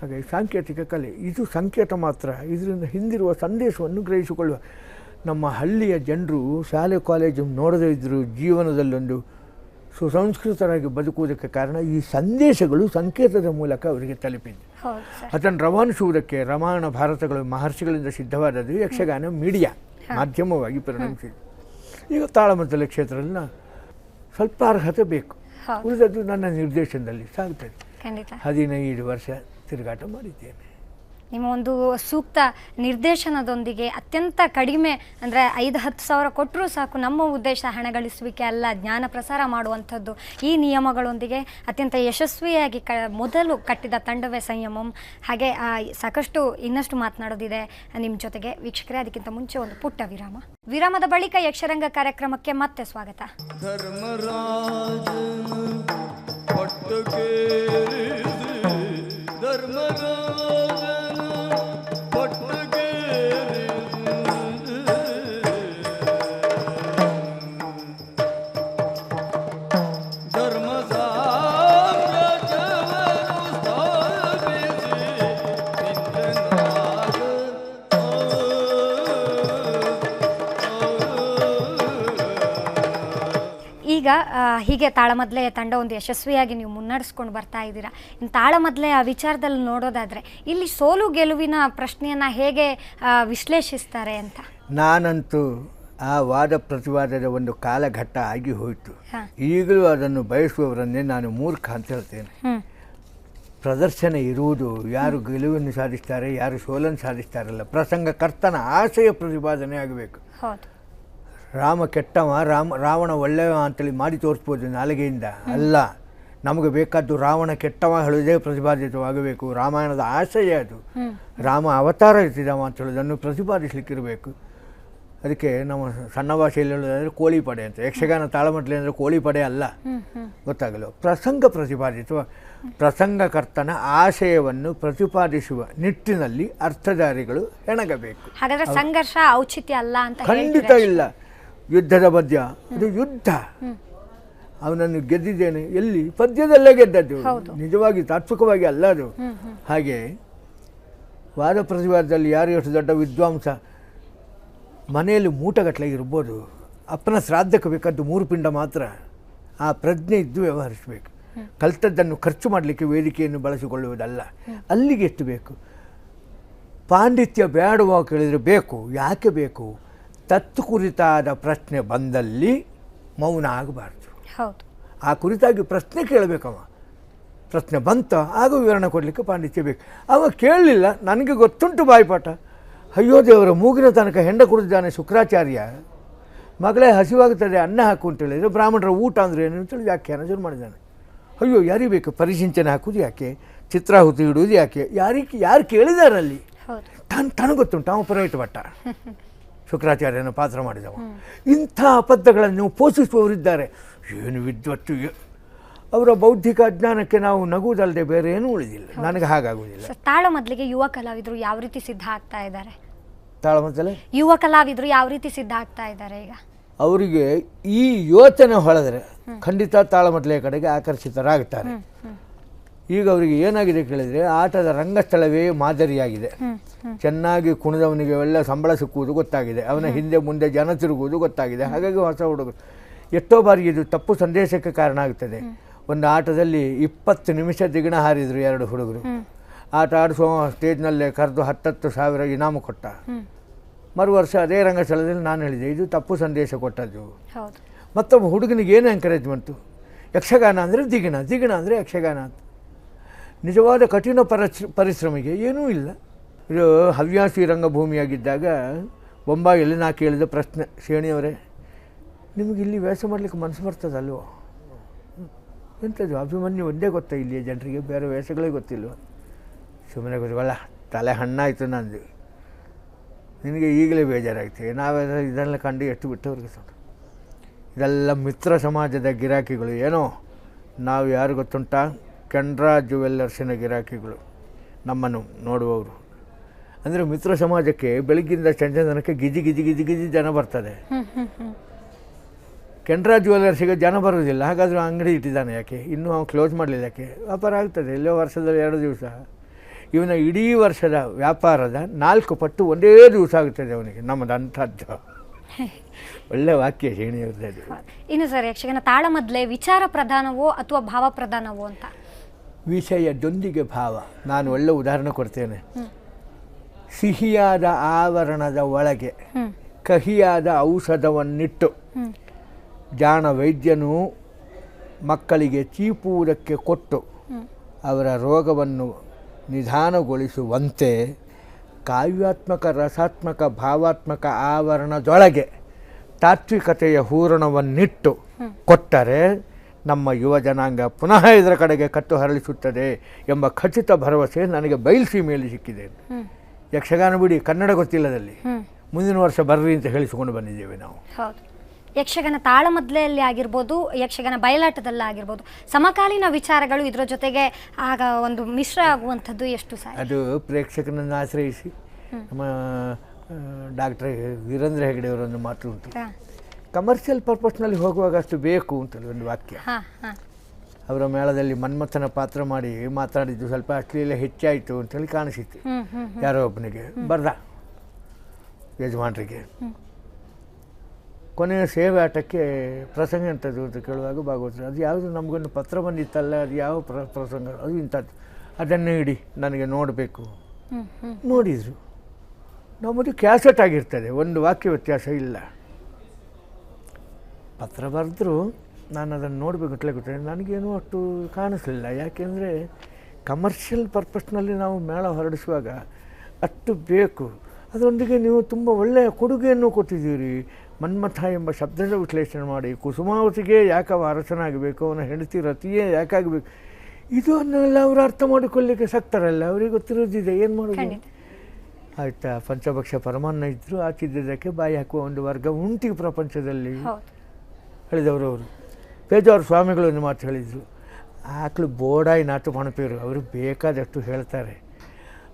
ಹಾಗಾಗಿ ಸಾಂಕೇತಿಕ ಕಲೆ ಇದು ಸಂಕೇತ ಮಾತ್ರ. ಇದರಿಂದ ಹಿಂದಿರುವ ಸಂದೇಶವನ್ನು ಗ್ರಹಿಸಿಕೊಳ್ಳುವ ನಮ್ಮ ಹಳ್ಳಿಯ ಜನರು ಶಾಲೆ ಕಾಲೇಜು ನೋಡದೇ ಇದ್ದರು ಜೀವನದಲ್ಲೊಂದು ಸುಸಂಸ್ಕೃತರಾಗಿ ಬದುಕುವುದಕ್ಕೆ ಕಾರಣ ಈ ಸಂದೇಶಗಳು ಸಂಕೇತದ ಮೂಲಕ ಅವರಿಗೆ ತಲುಪಿದೆ ಅದನ್ನು ರವಾನಿಸುವುದಕ್ಕೆ ರಾಮಾಯಣ ಭಾರತಗಳು ಮಹರ್ಷಿಗಳಿಂದ ಸಿದ್ಧವಾದದ್ದು ಯಕ್ಷಗಾನ ಮೀಡಿಯಾ ಮಾಧ್ಯಮವಾಗಿ ಪರಿಣಮಿಸಿದೆ. ಈಗ ತಾಳಮದ್ದಲ ಕ್ಷೇತ್ರದಲ್ಲಿ ಸ್ವಲ್ಪ ಅರ್ಹತೆ ಬೇಕು. ಉಳಿದದ್ದು ನನ್ನ ನಿರ್ದೇಶನದಲ್ಲಿ ಸಾಗ್ತದೆ ಹದಿನೈದು ವರ್ಷ ತಿರುಗಾಟ ಮಾಡಿದ್ದೇನೆ. ನಿಮ್ಮ ಒಂದು ಸೂಕ್ತ ನಿರ್ದೇಶನದೊಂದಿಗೆ ಅತ್ಯಂತ ಕಡಿಮೆ ಅಂದರೆ ಐದು ಹತ್ತು ಸಾವಿರ ಕೊಟ್ಟರೂ ಸಾಕು ನಮ್ಮ ಉದ್ದೇಶ ಹಣ ಗಳಿಸುವಿಕೆ ಅಲ್ಲ, ಜ್ಞಾನ ಪ್ರಸಾರ ಮಾಡುವಂಥದ್ದು. ಈ ನಿಯಮಗಳೊಂದಿಗೆ ಅತ್ಯಂತ ಯಶಸ್ವಿಯಾಗಿ ಕ, ಮೊದಲು ಕಟ್ಟಿದ ತಂಡವೇ ಸಂಯಮಂ. ಹಾಗೆ ಸಾಕಷ್ಟು ಇನ್ನಷ್ಟು ಮಾತನಾಡೋದಿದೆ ನಿಮ್ಮ ಜೊತೆಗೆ. ವೀಕ್ಷಕರೇ, ಅದಕ್ಕಿಂತ ಮುಂಚೆ ಒಂದು ಪುಟ್ಟ ವಿರಾಮ. ವಿರಾಮದ ಬಳಿಕ ಯಕ್ಷರಂಗ ಕಾರ್ಯಕ್ರಮಕ್ಕೆ ಮತ್ತೆ ಸ್ವಾಗತ. ಧರ್ಮರಾಜ ಈಗ ಹೀಗೆ ತಾಳಮದ್ಲೆಯ ತಂಡ ಒಂದು ಯಶಸ್ವಿಯಾಗಿ ನೀವು ಮುನ್ನಡೆಸ್ಕೊಂಡು ಬರ್ತಾ ಇದ್ದೀರಾ. ಇನ್ನು ತಾಳಮದ್ಲೆಯ ವಿಚಾರದಲ್ಲಿ ನೋಡೋದಾದರೆ ಇಲ್ಲಿ ಸೋಲು ಗೆಲುವಿನ ಪ್ರಶ್ನೆಯನ್ನು ಹೇಗೆ ವಿಶ್ಲೇಷಿಸ್ತಾರೆ ಅಂತ? ನಾನಂತೂ ಆ ವಾದ ಪ್ರತಿವಾದದ ಒಂದು ಕಾಲಘಟ್ಟ ಆಗಿ ಹೋಯಿತು. ಈಗಲೂ ಅದನ್ನು ಬಯಸುವವರನ್ನೇ ನಾನು ಮೂರ್ಖ ಅಂತ ಹೇಳ್ತೇನೆ. ಪ್ರದರ್ಶನ ಇರುವುದು ಯಾರು ಗೆಲುವನ್ನು ಸಾಧಿಸ್ತಾರೆ ಯಾರು ಸೋಲನ್ನು ಸಾಧಿಸ್ತಾರಲ್ಲ ಪ್ರಸಂಗ ಕರ್ತನ ಆಶಯ ಪ್ರತಿಪಾದನೆ ಆಗಬೇಕು. ಹೌದು. ರಾಮ ಕೆಟ್ಟವ ರಾಮ ರಾವಣ ಒಳ್ಳೆಯವ ಅಂತೇಳಿ ಮಾಡಿ ತೋರಿಸ್ಬೋದು ನಾಲಿಗೆಯಿಂದ. ಅಲ್ಲ ನಮಗೆ ಬೇಕಾದ್ದು ರಾವಣ ಕೆಟ್ಟವ ಹೇಳುವುದೇ ಪ್ರತಿಪಾದಿತವಾಗಬೇಕು. ರಾಮಾಯಣದ ಆಶಯ ಅದು. ರಾಮ ಅವತಾರ ಇರ್ತಿದ್ದಾವ ಅಂತ ಹೇಳೋದನ್ನು ಪ್ರತಿಪಾದಿಸ್ಲಿಕ್ಕಿರಬೇಕು. ಅದಕ್ಕೆ ನಮ್ಮ ಸಣ್ಣ ಭಾಷೆಯಲ್ಲಿ ಹೇಳೋದಾದರೆ ಕೋಳಿ ಪಡೆ ಅಂತ. ಯಕ್ಷಗಾನ ತಾಳಮಟ್ಟಲೆ ಅಂದರೆ ಕೋಳಿ ಪಡೆ ಅಲ್ಲ. ಗೊತ್ತಾಗಲ್ಲ. ಪ್ರಸಂಗ ಪ್ರತಿಪಾದಿಸುವ ಪ್ರಸಂಗಕರ್ತನ ಆಶಯವನ್ನು ಪ್ರತಿಪಾದಿಸುವ ನಿಟ್ಟಿನಲ್ಲಿ ಅರ್ಥಧಾರಿಗಳು ಹೆಣಗಬೇಕು. ಹಾಗಾದರೆ ಸಂಘರ್ಷ ಔಚಿತ್ಯ ಅಲ್ಲ ಅಂತ ಖಂಡಿತ ಇಲ್ಲ. ಯುದ್ಧದ ಪದ್ಯ ಇದು ಯುದ್ಧ. ಅವನನ್ನು ಗೆದ್ದಿದ್ದೇನೆ. ಎಲ್ಲಿ? ಪದ್ಯದಲ್ಲೇ ಗೆದ್ದದ್ದು. ನಿಜವಾಗಿ ತಾತ್ವಿಕವಾಗಿ ಅಲ್ಲ ಅದು. ಹಾಗೆ ವಾದ ಪ್ರತಿವಾದದಲ್ಲಿ ಯಾರು ಎಷ್ಟು ದೊಡ್ಡ ವಿದ್ವಾಂಸ? ಮನೆಯಲ್ಲಿ ಮೂಟಗಟ್ಟಲೆ ಇರ್ಬೋದು. ಅಪ್ಪನ ಶ್ರಾದ್ದಕ್ಕೆ ಬೇಕಾದ್ದು ಮೂರು ಪಿಂಡ ಮಾತ್ರ. ಆ ಪ್ರಜ್ಞೆ ಇದ್ದು ವ್ಯವಹರಿಸಬೇಕು. ಕಲ್ತದ್ದನ್ನು ಖರ್ಚು ಮಾಡಲಿಕ್ಕೆ ವೇದಿಕೆಯನ್ನು ಬಳಸಿಕೊಳ್ಳುವುದಲ್ಲ. ಅಲ್ಲಿಗೆ ಎಷ್ಟು ಬೇಕು? ಪಾಂಡಿತ್ಯ ಬೇಡವಾ ಕೇಳಿದರೆ ಬೇಕು. ಯಾಕೆ ಬೇಕು? ತತ್ತು ಕುರಿತಾದ ಪ್ರಶ್ನೆ ಬಂದಲ್ಲಿ ಮೌನ ಆಗಬಾರ್ದು. ಹೌದು. ಆ ಕುರಿತಾಗಿ ಪ್ರಶ್ನೆ ಕೇಳಬೇಕವ ಪ್ರಶ್ನೆ ಬಂತ ಆಗ ವಿವರಣೆ ಕೊಡಲಿಕ್ಕೆ ಪಾಂಡಿತ್ಯ ಬೇಕು. ಅವ ಕೇಳಲಿಲ್ಲ ನನಗೆ ಗೊತ್ತುಂಟು ಬಾಯಿಪಾಠ. ಅಯ್ಯೋ ದೇವರ ಮೂಗಿನ ತನಕ ಹೆಂಡ ಕುಡಿದಿದ್ದಾನೆ ಶುಕ್ರಾಚಾರ್ಯ. ಮಗಳೇ ಹಸಿವಾಗುತ್ತದೆ ಅನ್ನ ಹಾಕು ಅಂತ ಹೇಳಿದರೆ ಬ್ರಾಹ್ಮಣರ ಊಟ ಅಂದರೆ ಏನು ಅಂತೇಳಿ ವ್ಯಾಖ್ಯಾನ ಶುರು ಮಾಡಿದ್ದಾನೆ. ಅಯ್ಯೋ ಯಾರಿಗೆ ಬೇಕು? ಪರಿಸಿಂಚನೆ ಹಾಕೋದು ಯಾಕೆ? ಚಿತ್ರಾಹುತಿ ಇಡುವುದು ಯಾಕೆ? ಯಾರಿಗೆ ಯಾರು ಕೇಳಿದಾರಲ್ಲಿ? ತಾನು ಅವನು ಗೊತ್ತುಂಟು ಅವ ಪುರೋಹಿತ ಭಟ್ಟ. [LAUGHS] ಶುಕ್ರಾಚಾರ್ಯನ ಪಾತ್ರ ಮಾಡಿದವ. ಇಂಥ ಅಬದ್ಧಗಳನ್ನು ಪೋಷಿಸುವವರಿದ್ದಾರೆ. ಏನು ವಿದ್ವತ್ತು ಅವರ ಬೌದ್ಧಿಕ ಅಜ್ಞಾನಕ್ಕೆ ನಾವು ನಗುವುದಲ್ಲದೆ ಬೇರೆ ಏನೂ ಉಳಿದಿಲ್ಲ. ನನಗೆ ಹಾಗಾಗುವುದಿಲ್ಲ. ಸರ್ ತಾಳ ಮೊದಲಿಗೆ ಯುವ ಕಲಾವಿದರು ಯಾವ ರೀತಿ ಸಿದ್ಧ ಆಗ್ತಾ ಇದ್ದಾರೆ? ತಾಳಮದ್ದಲೆ ಯುವ ಕಲಾವಿದರು ಯಾವ ರೀತಿ ಸಿದ್ಧ ಆಗ್ತಾ ಇದ್ದಾರೆ ಈಗ? ಅವರಿಗೆ ಈ ಯೋಚನೆ ಹೊಳೆದರೆ ಖಂಡಿತ ತಾಳಮದ್ದಲೆಯ ಕಡೆಗೆ ಆಕರ್ಷಿತರಾಗ್ತಾರೆ. ಈಗ ಅವರಿಗೆ ಏನಾಗಿದೆ ಕೇಳಿದರೆ ಆಟದ ರಂಗಸ್ಥಳವೇ ಮಾದರಿಯಾಗಿದೆ. ಚೆನ್ನಾಗಿ ಕುಣಿದವನಿಗೆ ಎಲ್ಲ ಸಂಬಳ ಸಿಕ್ಕುವುದು ಗೊತ್ತಾಗಿದೆ. ಅವನ ಹಿಂದೆ ಮುಂದೆ ಜನ ತಿರುಗುವುದು ಗೊತ್ತಾಗಿದೆ. ಹಾಗಾಗಿ ಹೊಸ ಹುಡುಗರು. ಎಷ್ಟೋ ಬಾರಿ ಇದು ತಪ್ಪು ಸಂದೇಶಕ್ಕೆ ಕಾರಣ ಆಗ್ತದೆ. ಒಂದು ಆಟದಲ್ಲಿ ಇಪ್ಪತ್ತು ನಿಮಿಷ ದಿಗಣ ಹಾರಿದರು ಎರಡು ಹುಡುಗರು. ಆಟ ಆಡಿಸುವ ಸ್ಟೇಜ್ನಲ್ಲೇ ಕರೆದು ಹತ್ತತ್ತು ಸಾವಿರ ಇನಾಮು ಕೊಟ್ಟ. ಮರು ವರ್ಷ ಅದೇ ರಂಗಸ್ಥಳದಲ್ಲಿ ನಾನು ಹೇಳಿದೆ ಇದು ತಪ್ಪು ಸಂದೇಶ ಕೊಟ್ಟದ್ದು. ಮತ್ತೊಬ್ಬ ಹುಡುಗನಿಗೆ ಏನು ಎಂಕರೇಜ್ಮೆಂಟು ಯಕ್ಷಗಾನ ಅಂದರೆ ದಿಗಣ ದಿಗಣ ಅಂದರೆ ಯಕ್ಷಗಾನ ಅಂತ. ನಿಜವಾದ ಕಠಿಣ ಪರಿಶ್ರಮಿಗೆ ಏನೂ ಇಲ್ಲ. ಇದು ಹವ್ಯಾಸಿ ರಂಗಭೂಮಿಯಾಗಿದ್ದಾಗ ಬೊಂಬಾಯಲ್ಲಿ ನಾ ಕೇಳಿದ ಪ್ರಶ್ನೆ, ಶ್ರೇಣಿಯವರೇ, ನಿಮಗೆ ಇಲ್ಲಿ ವ್ಯಾಸ ಮಾಡಲಿಕ್ಕೆ ಮನಸ್ಸು ಬರ್ತದಲ್ವೋ. ಎಂಥದ್ದು ಅಭಿಮನ್ಯು ಒಂದೇ ಗೊತ್ತಾ ಇಲ್ಲಿಯ ಜನರಿಗೆ? ಬೇರೆ ವ್ಯಾಸಗಳೇ ಗೊತ್ತಿಲ್ಲ ಸುಮ್ಮನೆ ಗೊತ್ತಲ್ಲ ತಲೆ ಹಣ್ಣಾಯಿತು ನಂದು. ನಿನಗೆ ಈಗಲೇ ಬೇಜಾರಾಗ್ತದೆ ನಾವೆಲ್ಲ ಇದನ್ನೆಲ್ಲ ಕಂಡು ಎಷ್ಟು ಬಿಟ್ಟವ್ರಿಗೆ ಸಹ ಇದೆಲ್ಲ ಮಿತ್ರ ಸಮಾಜದ ಗಿರಾಕಿಗಳು, ಏನೋ? ನಾವು ಯಾರು ಗೊತ್ತುಂಟಾ? ಕೆನರಾ ಜುವೆಲ್ಲರ್ಸಿನ ಗಿರಾಕಿಗಳು ನಮ್ಮನ್ನು ನೋಡುವವರು. ಅಂದರೆ ಮಿತ್ರ ಸಮಾಜಕ್ಕೆ ಬೆಳಗ್ಗಿಂದ ಸಂಜೆ ಗಿಜಿ ಗಿಜಿ ಗಿಜಿ ಗಿಜಿ ಜನ ಬರ್ತದೆ. ಜುವೆಲ್ಲರ್ಸಿಗೆ ಕೆನರಾ ಜ್ಯುವೆಲ್ಲರ್ಸಿಗೆ ಜನ ಬರೋದಿಲ್ಲ ಹಾಗಾದರೂ ಅಂಗಡಿ ಇಟ್ಟಿದ್ದಾನೆ ಯಾಕೆ? ಇನ್ನೂ ಅವನು ಕ್ಲೋಸ್ ಮಾಡಲಿಲ್ಲ ಯಾಕೆ? ವ್ಯಾಪಾರ ಆಗ್ತದೆ. ಎಲ್ಲೋ ವರ್ಷದಲ್ಲಿ ಎರಡು ದಿವಸ. ಇವನ ಇಡೀ ವರ್ಷದ ವ್ಯಾಪಾರದ ನಾಲ್ಕು ಪಟ್ಟು ಒಂದೇ ದಿವಸ ಆಗುತ್ತದೆ ಅವನಿಗೆ. ನಮ್ಮದು ಅಂಥದ್ದು. ಒಳ್ಳೆ ವಾಕ್ಯ ಶ್ರೇಣಿಯವ್ರದ್ದು ಇನ್ನು ಸರ್, ಯಕ್ಷಗಾನ ತಾಳಮದ್ಲೆ ಮೊದಲೇ ವಿಚಾರ ಪ್ರಧಾನವೋ ಅಥವಾ ಭಾವ ಪ್ರಧಾನವೋ ಅಂತ? ವಿಷಯದೊಂದಿಗೆ ಭಾವ. ನಾನು ಒಳ್ಳೆ ಉದಾಹರಣೆ ಕೊಡ್ತೇನೆ. ಸಿಹಿಯಾದ ಆವರಣದ ಒಳಗೆ ಕಹಿಯಾದ ಔಷಧವನ್ನಿಟ್ಟು ಜಾಣ ವೈದ್ಯನು ಮಕ್ಕಳಿಗೆ ಚೀಪೂರಕ್ಕೆ ಕೊಟ್ಟು ಅವರ ರೋಗವನ್ನು ನಿಧಾನಗೊಳಿಸುವಂತೆ ಕಾವ್ಯಾತ್ಮಕ ರಸಾತ್ಮಕ ಭಾವಾತ್ಮಕ ಆವರಣದೊಳಗೆ ತಾತ್ವಿಕತೆಯ ಹೂರಣವನ್ನಿಟ್ಟು ಕೊಟ್ಟರೆ ನಮ್ಮ ಯುವ ಜನಾಂಗ ಪುನಃ ಇದರ ಕಡೆಗೆ ಕಟ್ಟು ಹರಳಿಸುತ್ತದೆ ಎಂಬ ಖಚಿತ ಭರವಸೆ ನನಗೆ ಮೇಲೆ ಸಿಕ್ಕಿದೆ. ಯಕ್ಷಗಾನ ಬಿಡಿ ಕನ್ನಡ ಗೊತ್ತಿಲ್ಲದಲ್ಲಿ. ಮುಂದಿನ ವರ್ಷ ಬರ್ರಿ ಅಂತ ಹೇಳಿಸಿಕೊಂಡು ಬಂದಿದ್ದೇವೆ ನಾವು. ಯಕ್ಷಗಾನ ತಾಳಮದ್ಲೆಯಲ್ಲಿ ಆಗಿರ್ಬೋದು ಯಕ್ಷಗಾನ ಬಯಲಾಟದಲ್ಲಿ ಆಗಿರ್ಬೋದು ಸಮಕಾಲೀನ ವಿಚಾರಗಳು ಇದರ ಜೊತೆಗೆ ಆಗ ಒಂದು ಮಿಶ್ರ ಆಗುವಂಥದ್ದು ಎಷ್ಟು ಸಹ ಅದು ಪ್ರೇಕ್ಷಕನನ್ನು ಆಶ್ರಯಿಸಿ ನಮ್ಮ ಡಾಕ್ಟರ್ ವೀರೇಂದ್ರ ಹೆಗಡೆಯವರೊಂದು ಮಾತು ಉಂಟು. ಕಮರ್ಷಿಯಲ್ ಪರ್ಪಸ್ನಲ್ಲಿ ಹೋಗುವಾಗ ಅಷ್ಟು ಬೇಕು ಅಂತೇಳಿ ಒಂದು ವಾಕ್ಯ. ಅವರ ಮೇಳದಲ್ಲಿ ಮನ್ಮಥನ ಪಾತ್ರ ಮಾಡಿ ಮಾತಾಡಿದ್ದು ಸ್ವಲ್ಪ ಅಶ್ಲೀಲ ಹೆಚ್ಚಾಯಿತು ಅಂತೇಳಿ ಕಾಣಿಸಿತ್ತು. ಯಾರೋ ಒಬ್ಬನಿಗೆ ಬರ್ದ ಯಜಮಾನರಿಗೆ. ಕೊನೆಯ ಸೇವೆ ಆಟಕ್ಕೆ ಪ್ರಸಂಗ ಎಂಥದ್ದು ಅಂತ ಕೇಳುವಾಗ ಭಾಗವತರು ಅದು ಯಾವುದು ನಮಗೊಂದು ಪತ್ರ ಬಂದಿತ್ತಲ್ಲ ಅದು ಯಾವ ಪ್ರ ಪ್ರಸಂಗ ಅದು ಇಂಥದ್ದು. ಅದನ್ನು ಇಡಿ ನನಗೆ ನೋಡಬೇಕು. ನೋಡಿದರು. ನಮ್ಮದು ಕ್ಯಾಸೆಟ್ ಆಗಿರ್ತದೆ ಒಂದು ವಾಕ್ಯ ವ್ಯತ್ಯಾಸ ಇಲ್ಲ. ಪತ್ರ ಬರೆದ್ರು ನಾನು ಅದನ್ನು ನೋಡಬೇಕು ಗಟ್ಟಲೆ ಗೊತ್ತಿದೆ ನನಗೇನು ಅಷ್ಟು ಕಾಣಿಸಲಿಲ್ಲ. ಯಾಕೆಂದರೆ ಕಮರ್ಷಿಯಲ್ ಪರ್ಪಸ್ನಲ್ಲಿ ನಾವು ಮೇಳ ಹೊರಡಿಸುವಾಗ ಅಷ್ಟು ಬೇಕು. ಅದರೊಂದಿಗೆ ನೀವು ತುಂಬ ಒಳ್ಳೆಯ ಕೊಡುಗೆಯನ್ನು ಕೊಟ್ಟಿದ್ದೀರಿ. ಮನ್ಮಥ ಎಂಬ ಶಬ್ದದ ವಿಶ್ಲೇಷಣೆ ಮಾಡಿ. ಕುಸುಮಾವತಿಗೆ ಯಾಕೆ ಅವ ಅರಸನಾಗಬೇಕು? ಅವನ ಹೆಂಡತಿ ರತಿಯೇ ಯಾಕಾಗಬೇಕು? ಇದು ಅನ್ನೆಲ್ಲ ಅವರು ಅರ್ಥ ಮಾಡಿಕೊಳ್ಳಿಕ್ಕೆ ಸಕ್ತಾರಲ್ಲ. ಅವರಿಗೆ ಗೊತ್ತಿರೋದಿದೆ. ಏನು ಮಾಡೋದು? ಆಯಿತಾ? ಪಂಚಭಕ್ಷ ಪರಮಾನ್ನ ಇದ್ದರು ಆಚಿದ್ದಕ್ಕೆ ಬಾಯಿ ಹಾಕುವ ಒಂದು ವರ್ಗ ಉಂಟು ಪ್ರಪಂಚದಲ್ಲಿ. ಹೇಳಿದವರು ಅವರು. ಪೇಜಾವ್ರ ಸ್ವಾಮಿಗಳು ಒಂದು ಮಾತು ಹೇಳಿದರು. ಆಕಳು ಬೋಡಾಯಿ ನಾಟು ಪಣಪೇರು ಅವರು ಬೇಕಾದಷ್ಟು ಹೇಳ್ತಾರೆ.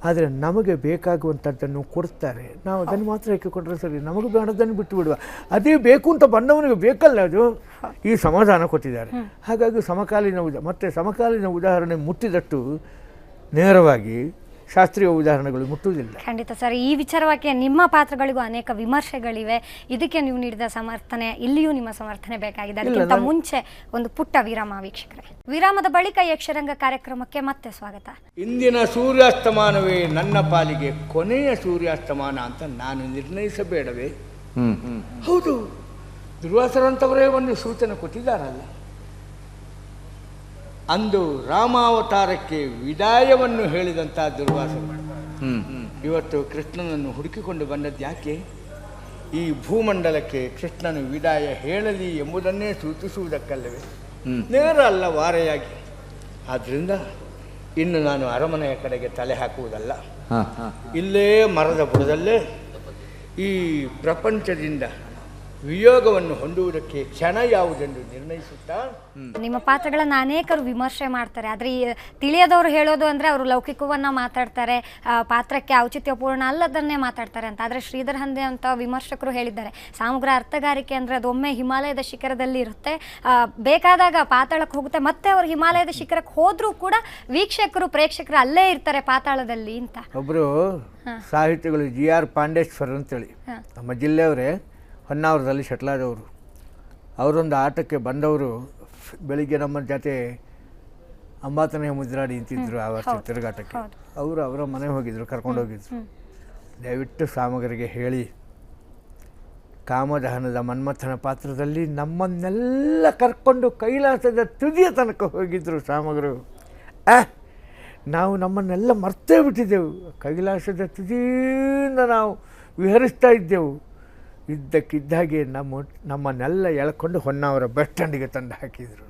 ಆದರೆ ನಮಗೆ ಬೇಕಾಗುವಂಥದ್ದನ್ನು ಕೊಡ್ತಾರೆ. ನಾವು ಅದನ್ನು ಮಾತ್ರ ಏಕೆ ಕೊಟ್ಟರೆ ಸರಿ ನಮಗೆ ಬೇಡದನ್ನು ಬಿಟ್ಟು ಬಿಡುವ. ಅದೇ ಬೇಕು ಅಂತ ಬಂದವನಿಗೆ ಬೇಕಲ್ಲ ಅದು? ಈ ಸಮಾಧಾನ ಕೊಟ್ಟಿದ್ದಾರೆ. ಹಾಗಾಗಿ ಸಮಕಾಲೀನ ಉದಾ ಮತ್ತು ಸಮಕಾಲೀನ ಉದಾಹರಣೆ ಮುಟ್ಟಿದಷ್ಟು ನೇರವಾಗಿ ಶಾಸ್ತ್ರೀಯ ಉದಾಹರಣೆಗಳು ಮುಟ್ಟುವುದಿಲ್ಲ. ಖಂಡಿತ ಸರ್ ಈ ವಿಚಾರವಾಗಿ ನಿಮ್ಮ ಪಾತ್ರಗಳಿಗೂ ಅನೇಕ ವಿಮರ್ಶೆಗಳಿವೆ. ಇದಕ್ಕೆ ನೀವು ನೀಡಿದ ಸಮರ್ಥನೆ ಇಲ್ಲಿಯೂ ನಿಮ್ಮ ಸಮರ್ಥನೆ ಬೇಕಾಗಿದೆ. ಅದಕ್ಕಿಂತ ಮುಂಚೆ ಒಂದು ಪುಟ್ಟ ವಿರಾಮ ವೀಕ್ಷಕರೇ. ವಿರಾಮದ ಬಳಿಕ ಯಕ್ಷರಂಗ ಕಾರ್ಯಕ್ರಮಕ್ಕೆ ಮತ್ತೆ ಸ್ವಾಗತ. ಇಂದಿನ ಸೂರ್ಯಾಸ್ತಮಾನವೇ ನನ್ನ ಪಾಲಿಗೆ ಕೊನೆಯ ಸೂರ್ಯಾಸ್ತಮಾನ ಅಂತ ನಾನು ನಿರ್ಣಯಿಸಬೇಡವೇ? ಹೌದು. ದುರ್ವಾಸರಂತವರೇ ಒಂದು ಸೂಚನೆ ಕೊಟ್ಟಿದ್ದಾರಲ್ಲ. ಅಂದು ರಾಮಾವತಾರಕ್ಕೆ ವಿದಾಯವನ್ನು ಹೇಳಿದಂಥ ದುರ್ವಾಸ ಇವತ್ತು ಕೃಷ್ಣನನ್ನು ಹುಡುಕಿಕೊಂಡು ಬಂದದ್ದು ಯಾಕೆ? ಈ ಭೂಮಂಡಲಕ್ಕೆ ಕೃಷ್ಣನು ವಿದಾಯ ಹೇಳಲಿ ಎಂಬುದನ್ನೇ ಸೂಚಿಸುವುದಕ್ಕಲ್ಲವೇ? ನೇರ ಅಲ್ಲ ವಾರೆಯಾಗಿ. ಆದ್ದರಿಂದ ಇನ್ನು ನಾನು ಅರಮನೆಯ ಕಡೆಗೆ ತಲೆ ಹಾಕುವುದಲ್ಲ. ಇಲ್ಲೇ ಮರದ ಬುಡದಲ್ಲೇ ಈ ಪ್ರಪಂಚದಿಂದ ವಿಯೋಗವನ್ನು ಹೊಂದುವುದಕ್ಕೆ ಕ್ಷಣ ಯಾವುದೆಂದು ನಿರ್ಣಯಿಸುತ್ತಾ? ನಿಮ್ಮ ಪಾತ್ರಗಳನ್ನ ಅನೇಕರು ವಿಮರ್ಶೆ ಮಾಡ್ತಾರೆ. ಆದ್ರೆ ಈ ತಿಳಿಯದವರು ಹೇಳೋದು ಅಂದರೆ ಅವರು ಲೌಕಿಕವನ್ನ ಮಾತಾಡ್ತಾರೆ ಪಾತ್ರಕ್ಕೆ ಔಚಿತ್ಯಪೂರ್ಣ ಅಲ್ಲದನ್ನೇ ಮಾತಾಡ್ತಾರೆ ಅಂತ. ಆದ್ರೆ ಶ್ರೀಧರ್ ಹಂದೆ ಅಂತ ವಿಮರ್ಶಕರು ಹೇಳಿದ್ದಾರೆ. ಸಾಮಗ್ರ ಅರ್ಥಗಾರಿಕೆ ಅಂದ್ರೆ ಅದೊಮ್ಮೆ ಹಿಮಾಲಯದ ಶಿಖರದಲ್ಲಿ ಇರುತ್ತೆ. ಬೇಕಾದಾಗ ಪಾತಾಳಕ್ಕೆ ಹೋಗುತ್ತೆ. ಮತ್ತೆ ಅವರು ಹಿಮಾಲಯದ ಶಿಖರಕ್ಕೆ ಹೋದರೂ ಕೂಡ ವೀಕ್ಷಕರು ಪ್ರೇಕ್ಷಕರು ಅಲ್ಲೇ ಇರ್ತಾರೆ ಪಾತಾಳದಲ್ಲಿ ಅಂತ. ಒಬ್ಬರು ಸಾಹಿತಿಗಳು ಜಿ ಆರ್ ಪಾಂಡೇಶ್ವರ್ ಅಂತೇಳಿ. ನಮ್ಮ ಜಿಲ್ಲೆಯವರೇ ಹೊನ್ನಾವರದಲ್ಲಿ ಶಟ್ಲಾದವರು ಅವರೊಂದು ಆಟಕ್ಕೆ ಬಂದವರು ಬೆಳಿಗ್ಗೆ ನಮ್ಮ ಜೊತೆ ಅಂಬಾತನೆಯ ಮುದ್ರಾಡಿ ನಿಂತಿದ್ರು ಆವತ್ತು ತಿರುಗಾಟಕ್ಕೆ. ಅವರು ಅವರ ಮನೆ ಹೋಗಿದ್ರು ಕರ್ಕೊಂಡು ಹೋಗಿದ್ರು. ದಯವಿಟ್ಟು ಸಾಮಗರಿಗೆ ಹೇಳಿ ಕಾಮದಹನದ ಮನ್ಮಥನ ಪಾತ್ರದಲ್ಲಿ ನಮ್ಮನ್ನೆಲ್ಲ ಕರ್ಕೊಂಡು ಕೈಲಾಸದ ತುದಿಯ ತನಕ ಹೋಗಿದ್ದರು ಸಾಮಗರು ಆ ನಾವು ನಮ್ಮನ್ನೆಲ್ಲ ಮರ್ತೇ ಬಿಟ್ಟಿದ್ದೆವು. ಕೈಲಾಸದ ತುದಿಯಿಂದ ನಾವು ವಿಹರಿಸ್ತಾ ಇದ್ದೆವು. ಇದ್ದಕ್ಕಿದ್ದಾಗೆ ನಮ್ಮ ನಮ್ಮನ್ನೆಲ್ಲ ಎಳ್ಕೊಂಡು ಹೊನ್ನಾವರ ಬಸ್ ಸ್ಟ್ಯಾಂಡಿಗೆ ತಂದು ಹಾಕಿದರು.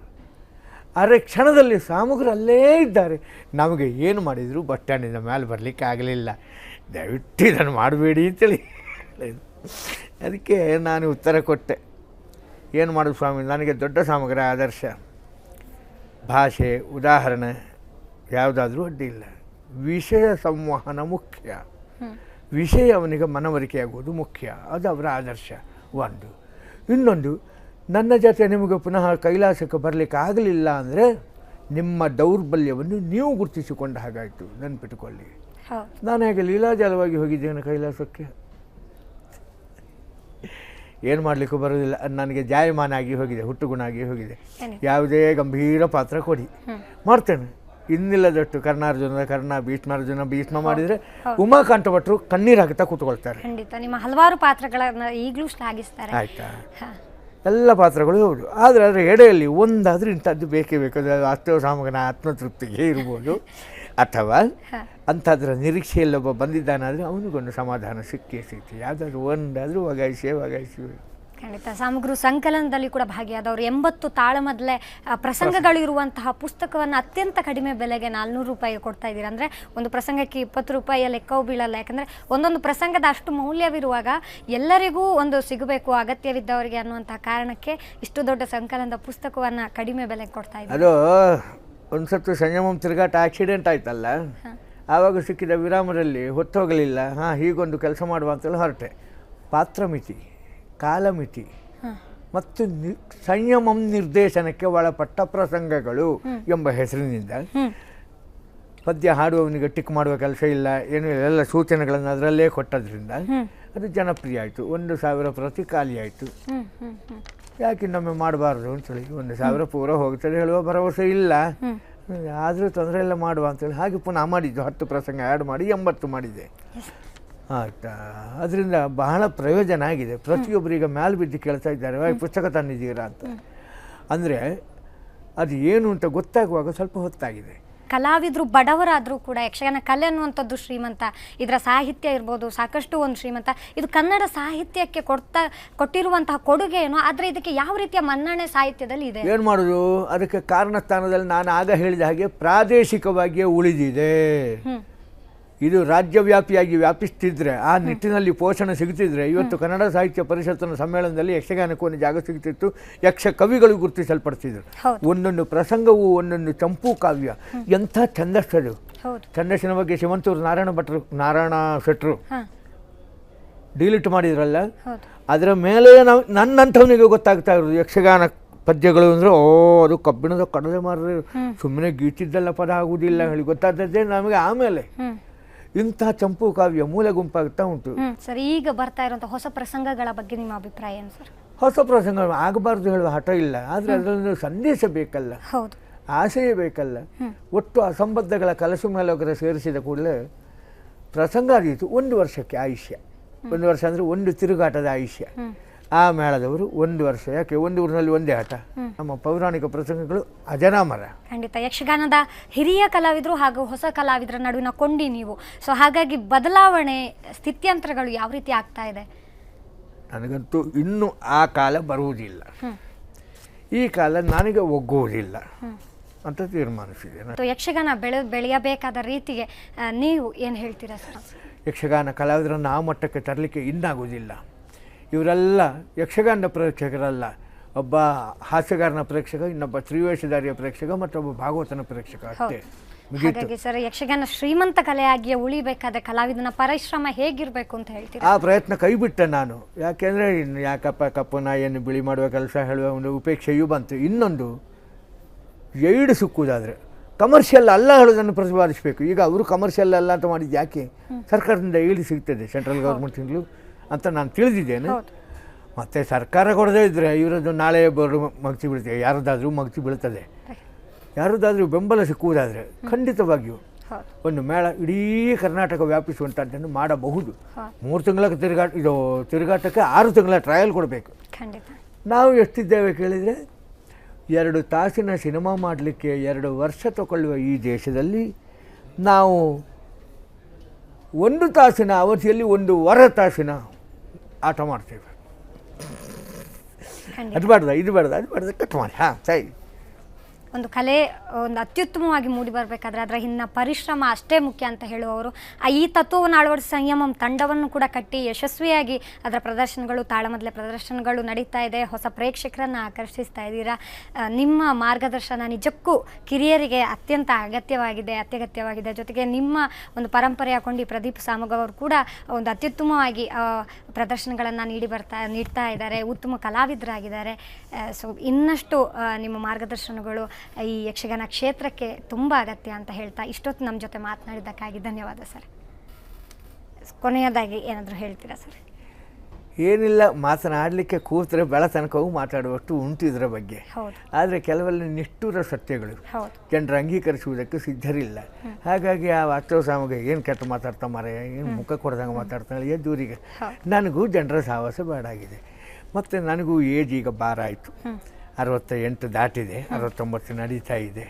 ಆದರೆ ಕ್ಷಣದಲ್ಲಿ ಸಾಮಗ್ರಿ ಅಲ್ಲೇ ಇದ್ದಾರೆ. ನಮಗೆ ಏನು ಮಾಡಿದರು ಬಸ್ ಮೇಲೆ ಬರಲಿಕ್ಕೆ ಆಗಲಿಲ್ಲ. ದಯವಿಟ್ಟು ಇದನ್ನು ಮಾಡಬೇಡಿ ಅಂತೇಳಿ. ಅದಕ್ಕೆ ನಾನು ಉತ್ತರ ಕೊಟ್ಟೆ. ಏನು ಮಾಡೋದು ಸ್ವಾಮಿ? ನನಗೆ ದೊಡ್ಡ ಸಾಮಗ್ರಿ, ಆದರ್ಶ. ಭಾಷೆ, ಉದಾಹರಣೆ, ಯಾವುದಾದ್ರೂ ಅಡ್ಡಿ ಇಲ್ಲ. ವಿಷಯ ಸಂವಹನ ಮುಖ್ಯ. ವಿಷಯ ಅವನಿಗೆ ಮನವರಿಕೆಯಾಗುವುದು ಮುಖ್ಯ. ಅದು ಅವರ ಆದರ್ಶ. ಒಂದು. ಇನ್ನೊಂದು ನನ್ನ ಜೊತೆ ನಿಮಗೆ ಪುನಃ ಕೈಲಾಸಕ್ಕೆ ಬರಲಿಕ್ಕೆ ಆಗಲಿಲ್ಲ ಅಂದರೆ ನಿಮ್ಮ ದೌರ್ಬಲ್ಯವನ್ನು ನೀವು ಗುರುತಿಸಿಕೊಂಡ ಹಾಗಾಯಿತು. ನೆನ್ಪಿಟ್ಟುಕೊಳ್ಳಿ ನಾನು ಹೇಗೆ ಲೀಲಾಜಾಲವಾಗಿ ಹೋಗಿದ್ದೇನೆ ಕೈಲಾಸಕ್ಕೆ? ಏನು ಮಾಡಲಿಕ್ಕೂ ಬರೋದಿಲ್ಲ ನನಗೆ ಜಾಯಮಾನ ಆಗಿ ಹೋಗಿದೆ ಹುಟ್ಟುಗುಣ ಆಗಿ ಹೋಗಿದೆ ಯಾವುದೇ ಗಂಭೀರ ಪಾತ್ರ ಕೊಡಿ. ಮಾಡ್ತೇನೆ. ಇನ್ನಿಲ್ಲದಷ್ಟು ಕರ್ಣಾರ್ಜುನ ಕರ್ಣ ಭೀಷ್ಮಾರ್ಜುನ ಭೀಷ್ಮ ಮಾಡಿದರೆ ಉಮಾಕಾಂತ ಭಟ್ರು ಕಣ್ಣೀರು ಹಾಕುತ್ತಾ ಕೂತ್ಕೊಳ್ತಾರೆ. ಖಂಡಿತ. ನಿಮ್ಮ ಹಲವಾರು ಪಾತ್ರಗಳನ್ನ ಈಗಲೂ ಶ್ಲಾಘಿಸ್ತಾರೆ. ಆಯಿತಾ. ಎಲ್ಲ ಪಾತ್ರಗಳು ಹೌದು. ಆದರೆ ಅದರ ಎಡೆಯಲ್ಲಿ ಒಂದಾದರೂ ಇಂಥದ್ದು ಬೇಕೇ ಬೇಕು. ಅದು ಸಾಮಗ್ರ ಸಾಮಗನ ಆತ್ಮತೃಪ್ತಿಗೆ ಇರ್ಬೋದು. ಅಥವಾ ಅಂಥದ್ರ ನಿರೀಕ್ಷೆಯಲ್ಲೊಬ್ಬ ಬಂದಿದ್ದಾನಾದರೆ ಅವನಿಗೊಂದು ಸಮಾಧಾನ ಸಿಕ್ಕೇ ಸಿಕ್ತು ಯಾವುದಾದ್ರೂ ಒಂದಾದರೂ ಒಗಾಯಿಸೇ ಒಗಾಯಿಸಿ ಖಂಡಿತ. ಸಾಮಗ್ರು ಸಂಕಲನದಲ್ಲಿ ಕೂಡ ಭಾಗಿಯಾದವರು. ಎಂಬತ್ತು ತಾಳಮದಲೆ ಪ್ರಸಂಗಗಳು ಇರುವಂತಹ ಪುಸ್ತಕವನ್ನು ಅತ್ಯಂತ ಕಡಿಮೆ ಬೆಲೆಗೆ ನಾಲ್ನೂರು ರೂಪಾಯಿಗೆ ಕೊಡ್ತಾ ಇದ್ದೀರಾ. ಅಂದರೆ ಒಂದು ಪ್ರಸಂಗಕ್ಕೆ ಇಪ್ಪತ್ತು ರೂಪಾಯಿಯ ಲೆಕ್ಕವೂ ಬೀಳಲ್ಲ. ಯಾಕಂದರೆ ಒಂದೊಂದು ಪ್ರಸಂಗದ ಅಷ್ಟು ಮೌಲ್ಯವಿರುವಾಗ ಎಲ್ಲರಿಗೂ ಒಂದು ಸಿಗಬೇಕು ಅಗತ್ಯವಿದ್ದವರಿಗೆ ಅನ್ನುವಂತಹ ಕಾರಣಕ್ಕೆ ಇಷ್ಟು ದೊಡ್ಡ ಸಂಕಲನದ ಪುಸ್ತಕವನ್ನು ಕಡಿಮೆ ಬೆಲೆಗೆ ಕೊಡ್ತಾ ಇದ್ದೀರಾ. ಅದು ಒಂದು ಸತ್ತು ಸಂಯಮಂ ತಿರುಗಾಟ ಆಕ್ಸಿಡೆಂಟ್ ಆಯ್ತಲ್ಲ? ಆವಾಗ ಸಿಕ್ಕಿದ ವಿರಾಮದಲ್ಲಿ ಹೊತ್ತೋಗಲಿಲ್ಲ ಹಾಂ ಹೀಗೊಂದು ಕೆಲಸ ಮಾಡುವ ಅಂತೇಳಿ ಹೊರಟೆ. ಪಾತ್ರಮಿತಿ. ಕಾಲಮಿತಿ. ಮತ್ತು ನಿ ಸಂಯಮಂ ನಿರ್ದೇಶನಕ್ಕೆ ಒಳಪಟ್ಟ ಪ್ರಸಂಗಗಳು ಎಂಬ ಹೆಸರಿನಿಂದ. ಪದ್ಯ ಹಾಡುವವನಿಗೆ ಟಿಕ್ ಮಾಡುವ ಕೆಲಸ ಇಲ್ಲ ಏನು ಇಲ್ಲ, ಎಲ್ಲ ಸೂಚನೆಗಳನ್ನು ಅದರಲ್ಲೇ ಕೊಟ್ಟದ್ರಿಂದ ಅದು ಜನಪ್ರಿಯ ಆಯಿತು. ಒಂದು ಸಾವಿರ ಪ್ರತಿ ಖಾಲಿಯಾಯಿತು ಯಾಕೆ ಇನ್ನೊಮ್ಮೆ ಮಾಡಬಾರ್ದು ಅಂತೇಳಿ ಒಂದು ಸಾವಿರ ಪೂರ ಹೋಗ್ತದೆ ಹೇಳುವ ಭರವಸೆ ಇಲ್ಲ. ಆದರೂ ತೊಂದರೆ ಎಲ್ಲ ಮಾಡುವ ಅಂತೇಳಿ ಹಾಗೆ ಪುನಃ ಮಾಡಿದ್ದು ಹತ್ತು ಪ್ರಸಂಗ ಆ್ಯಡ್ ಮಾಡಿ ಎಂಬತ್ತು ಮಾಡಿದೆ. ಅದರಿಂದ ಬಹಳ ಪ್ರಯೋಜನ ಆಗಿದೆ. ಪ್ರತಿಯೊಬ್ಬರಿಗೆ ಮ್ಯಾಲೆ ಬಿದ್ದು ಕೇಳ್ತಾ ಇದ್ದಾರೆ "ವಾ, ಈ ಪುಸ್ತಕ ತಂದಿದ್ದೀರಾ? ಅಂತ. ಅಂದರೆ ಅದು ಏನು ಅಂತ ಗೊತ್ತಾಗುವಾಗ ಸ್ವಲ್ಪ ಹೊತ್ತಾಗಿದೆ. ಕಲಾವಿದರು ಬಡವರಾದರೂ ಕೂಡ ಯಕ್ಷಗಾನ ಕಲೆ ಅನ್ನುವಂಥದ್ದು ಶ್ರೀಮಂತ ಇದರ ಸಾಹಿತ್ಯ ಇರ್ಬೋದು ಸಾಕಷ್ಟು ಒಂದು ಶ್ರೀಮಂತ ಇದು ಕನ್ನಡ ಸಾಹಿತ್ಯಕ್ಕೆ ಕೊಡ್ತಾ ಕೊಟ್ಟಿರುವಂತಹ ಕೊಡುಗೆ ಏನು ಆದರೆ ಇದಕ್ಕೆ ಯಾವ ರೀತಿಯ ಮನ್ನಣೆ ಸಾಹಿತ್ಯದಲ್ಲಿ ಇದೆ? ಏನು ಮಾಡೋದು? ಅದಕ್ಕೆ ಕಾರಣ ಸ್ಥಾನದಲ್ಲಿ ನಾನು ಆಗ ಹೇಳಿದ ಹಾಗೆ ಪ್ರಾದೇಶಿಕವಾಗಿಯೇ ಉಳಿದಿದೆ. ಇದು ರಾಜ್ಯವ್ಯಾಪಿಯಾಗಿ ವ್ಯಾಪಿಸ್ತಿದ್ರೆ ಆ ನಿಟ್ಟಿನಲ್ಲಿ ಪೋಷಣೆ ಸಿಗ್ತಿದ್ರೆ ಇವತ್ತು ಕನ್ನಡ ಸಾಹಿತ್ಯ ಪರಿಷತ್ತಿನ ಸಮ್ಮೇಳನದಲ್ಲಿ ಯಕ್ಷಗಾನಕ್ಕೂ ಒಂದು ಜಾಗ ಸಿಗುತ್ತಿತ್ತು ಯಕ್ಷ ಕವಿಗಳು ಗುರುತಿಸಲ್ಪಡ್ತಿದ್ರು. ಒಂದೊಂದು ಪ್ರಸಂಗವು ಒಂದೊಂದು ಚಂಪು ಕಾವ್ಯ. ಎಂಥ ಛಂದಸ್ಸದು ಹೌದು. ಛಂದಸ್ಸಿನ ಬಗ್ಗೆ ಶಿವಂತೂರು ನಾರಾಯಣ ಭಟ್ರು ನಾರಾಯಣ ಶೆಟ್ರು ಡಿಲೀಟ್ ಮಾಡಿದ್ರಲ್ಲ? ಅದರ ಮೇಲೆ ನಾವು ನನ್ನಂಥವನಿಗೆ ಗೊತ್ತಾಗ್ತಾ ಇರೋದು ಯಕ್ಷಗಾನ ಪದ್ಯಗಳು ಅಂದರೆ ಓ ಅದು ಕಬ್ಬಿಣದ ಕಡಲೆ ಮಾರ್ರೆ. ಸುಮ್ಮನೆ ಗೀಚಿದ್ದೆಲ್ಲ ಪದ ಆಗುವುದಿಲ್ಲ ಹೇಳಿ. ಗೊತ್ತಾದದ್ದೇ ನಮಗೆ ಆಮೇಲೆ. ಇಂಥ ಚಂಪು ಕಾವ್ಯ ಮೂಲೆ ಗುಂಪಾಗ್ತಾ ಉಂಟು. ಸರ್ ಈಗ ಬರ್ತಾ ಇರುವಂತಹ ಹೊಸ ಪ್ರಸಂಗಗಳ ಬಗ್ಗೆ ನಿಮ್ಮ ಅಭಿಪ್ರಾಯ ಏನು ಸರ್? ಹೊಸ ಪ್ರಸಂಗ ಆಗಬಾರ್ದು ಹೇಳುವ ಹಠ ಇಲ್ಲ ಆದರೆ ಅದರಲ್ಲೊಂದು ಸಂದೇಶ ಬೇಕಲ್ಲ. ಹೌದು. ಆಶಯ ಬೇಕಲ್ಲ. ಒಟ್ಟು ಅಸಂಬದ್ಧಗಳ ಕಲಸು ಮೇಲೊಗರ ಸೇರಿಸಿದ ಕೂಡಲೇ ಪ್ರಸಂಗ ಆದೀತು ಒಂದು ವರ್ಷಕ್ಕೆ ಆಯುಷ್ಯ. ಒಂದು ವರ್ಷ ಅಂದ್ರೆ ಒಂದು ತಿರುಗಾಟದ ಆಯುಷ್ಯ. ಆ ಮೇಳದವರು ಒಂದು ವರ್ಷ. ಯಾಕೆ? ಒಂದು ಊರಿನಲ್ಲಿ ಒಂದೇ ಆಟ. ನಮ್ಮ ಪೌರಾಣಿಕ ಪ್ರಸಂಗಗಳು ಅಜನಾಮರ ಖಂಡಿತ. ಯಕ್ಷಗಾನದ ಹಿರಿಯ ಕಲಾವಿದರು ಹಾಗೂ ಹೊಸ ಕಲಾವಿದರ ನಡುವಿನ ಕೊಂಡಿ ನೀವು. ಸೊ ಹಾಗಾಗಿ ಬದಲಾವಣೆ ಸ್ಥಿತ್ಯಂತರಗಳು ಯಾವ ರೀತಿ ಆಗ್ತಾ ಇದೆ? ನನಗಂತೂ ಇನ್ನೂ ಆ ಕಾಲ ಬರುವುದಿಲ್ಲ. ಈ ಕಾಲ ನನಗೆ ಒಗ್ಗುವುದಿಲ್ಲ. ಅಂತ ತೀರ್ಮಾನಿಸಿದೆ ನಾನು. ಯಕ್ಷಗಾನ ಬೆಳೆ ಬೆಳೆಯಬೇಕಾದ ರೀತಿಗೆ ನೀವು ಏನು ಹೇಳ್ತೀರಾ ಸರ್? ಯಕ್ಷಗಾನ ಕಲಾವಿದರನ್ನು ಆ ಮಟ್ಟಕ್ಕೆ ತರಲಿಕ್ಕೆ ಇನ್ನಾಗುವುದಿಲ್ಲ. ಇವರೆಲ್ಲ ಯಕ್ಷಗಾನ ಪ್ರೇಕ್ಷಕರಲ್ಲ. ಒಬ್ಬ ಹಾಸ್ಯಗಾರನ ಪ್ರೇಕ್ಷಕ ಇನ್ನೊಬ್ಬ ತ್ರಿವೇಷಧಾರಿಯ ಪ್ರೇಕ್ಷಕ ಮತ್ತೊಬ್ಬ ಭಾಗವತನ ಪ್ರೇಕ್ಷಕ ಅಷ್ಟೇ. ಹಾಗಾಗಿ ಸರ್ ಯಕ್ಷಗಾನ ಶ್ರೀಮಂತ ಕಲೆಯಾಗಿ ಉಳಿಬೇಕಾದ ಕಲಾವಿದನ ಪರಿಶ್ರಮ ಹೇಗಿರಬೇಕು ಅಂತ ಹೇಳ್ತೀರಾ? ಆ ಪ್ರಯತ್ನ ಕೈಬಿಟ್ಟೆ ನಾನು. ಯಾಕೆಂದರೆ ಇನ್ನು ಯಾಕಪ್ಪ ಕಪ್ಪ ನಾಯಿಯನ್ನು ಬಿಳಿ ಮಾಡುವ ಕೆಲಸ ಹೇಳುವ ಒಂದು ಉಪೇಕ್ಷೆಯೂ ಬಂತು. ಇನ್ನೊಂದು ಏಡು ಸಿಕ್ಕುವುದಾದರೆ ಕಮರ್ಷಿಯಲ್ ಅಲ್ಲ ಹೇಳೋದನ್ನು ಪ್ರತಿಪಾದಿಸಬೇಕು. ಈಗ ಅವರು ಕಮರ್ಷಿಯಲ್ ಅಲ್ಲ ಅಂತ ಮಾಡಿದ್ದು ಯಾಕೆ? ಸರ್ಕಾರದಿಂದ ಏಳು ಸಿಗ್ತದೆ ಸೆಂಟ್ರಲ್ ಗೌರ್ಮೆಂಟಿಂದಲೂ ಅಂತ ನಾನು ತಿಳಿದಿದ್ದೇನೆ. ಮತ್ತು ಸರ್ಕಾರ ಕೊಡದೇ ಇದ್ದರೆ ಇವರದ್ದು ನಾಳೆ ಬರೋ ಮಗ್ಸಿ ಬೀಳ್ತದೆ ಯಾರದಾದ್ರೂ ಮಗ್ತಿ ಬೀಳುತ್ತದೆ ಯಾರದಾದರೂ ಬೆಂಬಲ ಸಿಕ್ಕುವುದಾದರೆ ಖಂಡಿತವಾಗಿಯೂ ಒಂದು ಮೇಳ ಇಡೀ ಕರ್ನಾಟಕ ವ್ಯಾಪಿಸುವಂಥದ್ದನ್ನು ಮಾಡಬಹುದು. ಮೂರು ತಿಂಗಳ ತಿರುಗಾಟ ಇದು ತಿರುಗಾಟಕ್ಕೆ ಆರು ತಿಂಗಳ ಟ್ರಯಲ್ ಕೊಡಬೇಕು. ನಾವು ಎಷ್ಟಿದ್ದೇವೆ ಕೇಳಿದರೆ ಎರಡು ತಾಸಿನ ಸಿನಿಮಾ ಮಾಡಲಿಕ್ಕೆ ಎರಡು ವರ್ಷ ತಗೊಳ್ಳುವ ಈ ದೇಶದಲ್ಲಿ ನಾವು ಒಂದು ತಾಸಿನ ಅವಧಿಯಲ್ಲಿ ಒಂದು ವರ ತಾಸಿನ ಆಟ ಮಾಡ್ತೇವೆ ಖಂಡಿತ ಅದು ಬೇಡ್ದ ಇದು ಬೇಡ್ದ ಅದು ಬೇಡ್ದ ಕಟ್ ಮಾಡಿ ಹಾಂ ಸರಿ ಒಂದು ಕಲೆ, ಒಂದು ಅತ್ಯುತ್ತಮವಾಗಿ ಮೂಡಿ ಬರಬೇಕಾದ್ರೆ ಅದರ ಹಿಂದಿನ ಪರಿಶ್ರಮ ಅಷ್ಟೇ ಮುಖ್ಯ ಅಂತ ಹೇಳುವವರು. ಆ ಈ ತತ್ವವನ್ನು ಅಳವಡಿಸಿ ಸಂಯಮಂ, ತಂಡವನ್ನು ಕೂಡ ಕಟ್ಟಿ ಯಶಸ್ವಿಯಾಗಿ ಅದರ ಪ್ರದರ್ಶನಗಳು ತಾಳಮದಲೆ ಪ್ರದರ್ಶನಗಳು ನಡೀತಾ ಇದೆ. ಹೊಸ ಪ್ರೇಕ್ಷಕರನ್ನು ಆಕರ್ಷಿಸ್ತಾ ಇದ್ದೀರಾ? ನಿಮ್ಮ ಮಾರ್ಗದರ್ಶನ ನಿಜಕ್ಕೂ ಕಿರಿಯರಿಗೆ ಅತ್ಯಂತ ಅಗತ್ಯವಾಗಿದೆ, ಅತ್ಯಗತ್ಯವಾಗಿದೆ. ಜೊತೆಗೆ ನಿಮ್ಮ ಒಂದು ಪರಂಪರೆಯ ಕೊಂಡಿ ಪ್ರದೀಪ್ ಸಾಮಗ್ ಅವರು ಕೂಡ ಒಂದು ಅತ್ಯುತ್ತಮವಾಗಿ ಪ್ರದರ್ಶನಗಳನ್ನು ನೀಡಿ ಬರ್ತಾ, ನೀಡ್ತಾ ಇದ್ದಾರೆ. ಉತ್ತಮ ಕಲಾವಿದರಾಗಿದ್ದಾರೆ. ಸೊ, ಇನ್ನಷ್ಟು ನಿಮ್ಮ ಮಾರ್ಗದರ್ಶನಗಳು ಈ ಯಕ್ಷಗಾನ ಕ್ಷೇತ್ರಕ್ಕೆ ತುಂಬ ಅಗತ್ಯ ಅಂತ ಹೇಳ್ತಾ ಇಷ್ಟೊತ್ತು ನಮ್ಮ ಜೊತೆ ಮಾತನಾಡಿದ್ದಕ್ಕಾಗಿ ಧನ್ಯವಾದ ಸರ್. ಕೊನೆಯದಾಗಿ ಏನಾದರೂ ಹೇಳ್ತೀರಾ ಸರ್? ಏನಿಲ್ಲ ಮಾತನಾಡಲಿಕ್ಕೆ ಕೂತರೆ ಬೆಳ ತನಕವೂ ಮಾತಾಡುವಷ್ಟು ಉಂಟು ಇದರ ಬಗ್ಗೆ. ಆದರೆ ಕೆಲವೆಲ್ಲ ನಿಷ್ಠುರ ಸತ್ಯಗಳು. ಜನರು ಅಂಗೀಕರಿಸುವುದಕ್ಕೆ ಸಿದ್ಧರಿಲ್ಲ. ಹಾಗಾಗಿ ಆ ವಾಸ್ತವ ಸಾಮಗೆ ಏನು ಕೆಟ್ಟ ಮಾತಾಡ್ತಾ ಮಾರಾಯ ಏನು ಮುಖ ಕೊಡ್ದಂಗೆ ಮಾತಾಡ್ತಾಳೆ ದೂರಿಗೆ ನನಗೂ ಜನರ ಸಹವಾಸ ಬೇಡಾಗಿದೆ ಮತ್ತು ನನಗೂ ಏಜ್ ಈಗ ಬಾರ ಆಯಿತು. ಅರವತ್ತ ಎಂಟು ದಾಟಿದೆ ಅರವತ್ತೊಂಬತ್ತು ನಡೀತಾ ಇದೆ.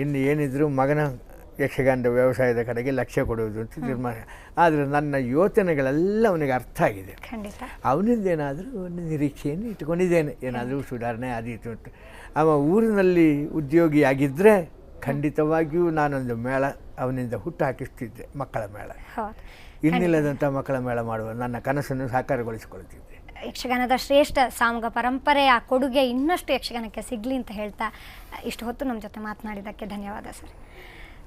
ಇನ್ನು ಏನಿದ್ರು ಮಗನ ಯಕ್ಷಗಾನದ ವ್ಯವಸಾಯದ ಕಡೆಗೆ ಲಕ್ಷ್ಯ ಕೊಡುವುದು ಅಂತ ತೀರ್ಮಾನ. ಆದರೆ ನನ್ನ ಯೋಚನೆಗಳೆಲ್ಲ ಅವನಿಗೆ ಅರ್ಥ ಆಗಿದೆ. ಅವನಿಂದೇನಾದರೂ ಅವನಿಂದ ಏನಾದರೂ ಒಂದು ನಿರೀಕ್ಷೆಯನ್ನು ಇಟ್ಕೊಂಡಿದ್ದೇನೆ ಏನಾದರೂ ಸುಧಾರಣೆ ಆದೀತು ಅಂತ. ಅವ ಊರಿನಲ್ಲಿ ಉದ್ಯೋಗಿಯಾಗಿದ್ದರೆ ಖಂಡಿತವಾಗಿಯೂ ನಾನೊಂದು ಮೇಳ ಅವನಿಂದ ಹುಟ್ಟು ಹಾಕಿಸ್ತಿದ್ದೆ ಮಕ್ಕಳ ಮೇಳ. ಇನ್ನಿಲ್ಲದಂಥ ಮಕ್ಕಳ ಮೇಳ ಮಾಡುವ ನನ್ನ ಕನಸನ್ನು ಸಾಕಾರಗೊಳಿಸಿಕೊಳ್ತಿದ್ದೆ. ಯಕ್ಷಗಾನದ ಶ್ರೇಷ್ಠ ಸಾಮಗ ಪರಂಪರೆಯ ಕೊಡುಗೆ ಇನ್ನಷ್ಟು ಯಕ್ಷಗಾನಕ್ಕೆ ಸಿಗಲಿ ಅಂತ ಹೇಳ್ತಾ, ಇಷ್ಟು ಹೊತ್ತು ನಮ್ಮ ಜೊತೆ ಮಾತನಾಡಿದ್ದಕ್ಕೆ ಧನ್ಯವಾದ ಸರ್.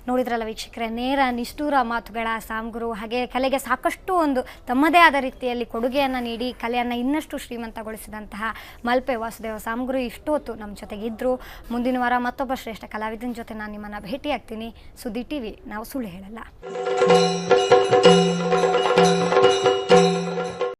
ನೋಡಿದ್ರಲ್ಲ ವೀಕ್ಷಕರೇ, ನೇರ, ನಿಷ್ಠೂರ ಮಾತುಗಳ ಸಾಮಗುರು, ಹಾಗೆ ಕಲೆಗೆ ಸಾಕಷ್ಟು ಒಂದು ತಮ್ಮದೇ ಆದ ರೀತಿಯಲ್ಲಿ ಕೊಡುಗೆಯನ್ನು ನೀಡಿ, ಕಲೆಯನ್ನು ಇನ್ನಷ್ಟು ಶ್ರೀಮಂತಗೊಳಿಸಿದಂತಹ ಮಲ್ಪೆ ವಾಸುದೇವ ಸಾಮ್ಗುರು ಇಷ್ಟು ಹೊತ್ತು ನಮ್ಮ ಜೊತೆಗಿದ್ದರು ಮುಂದಿನ ವಾರ ಮತ್ತೊಬ್ಬ ಶ್ರೇಷ್ಠ ಕಲಾವಿದನ ಜೊತೆ ನಾನು ನಿಮ್ಮನ್ನು ಭೇಟಿಯಾಗ್ತೀನಿ. ಸುದ್ದಿ ಟಿ ವಿ ನಾವು ಸುಳ್ಳು ಹೇಳಲ್ಲ.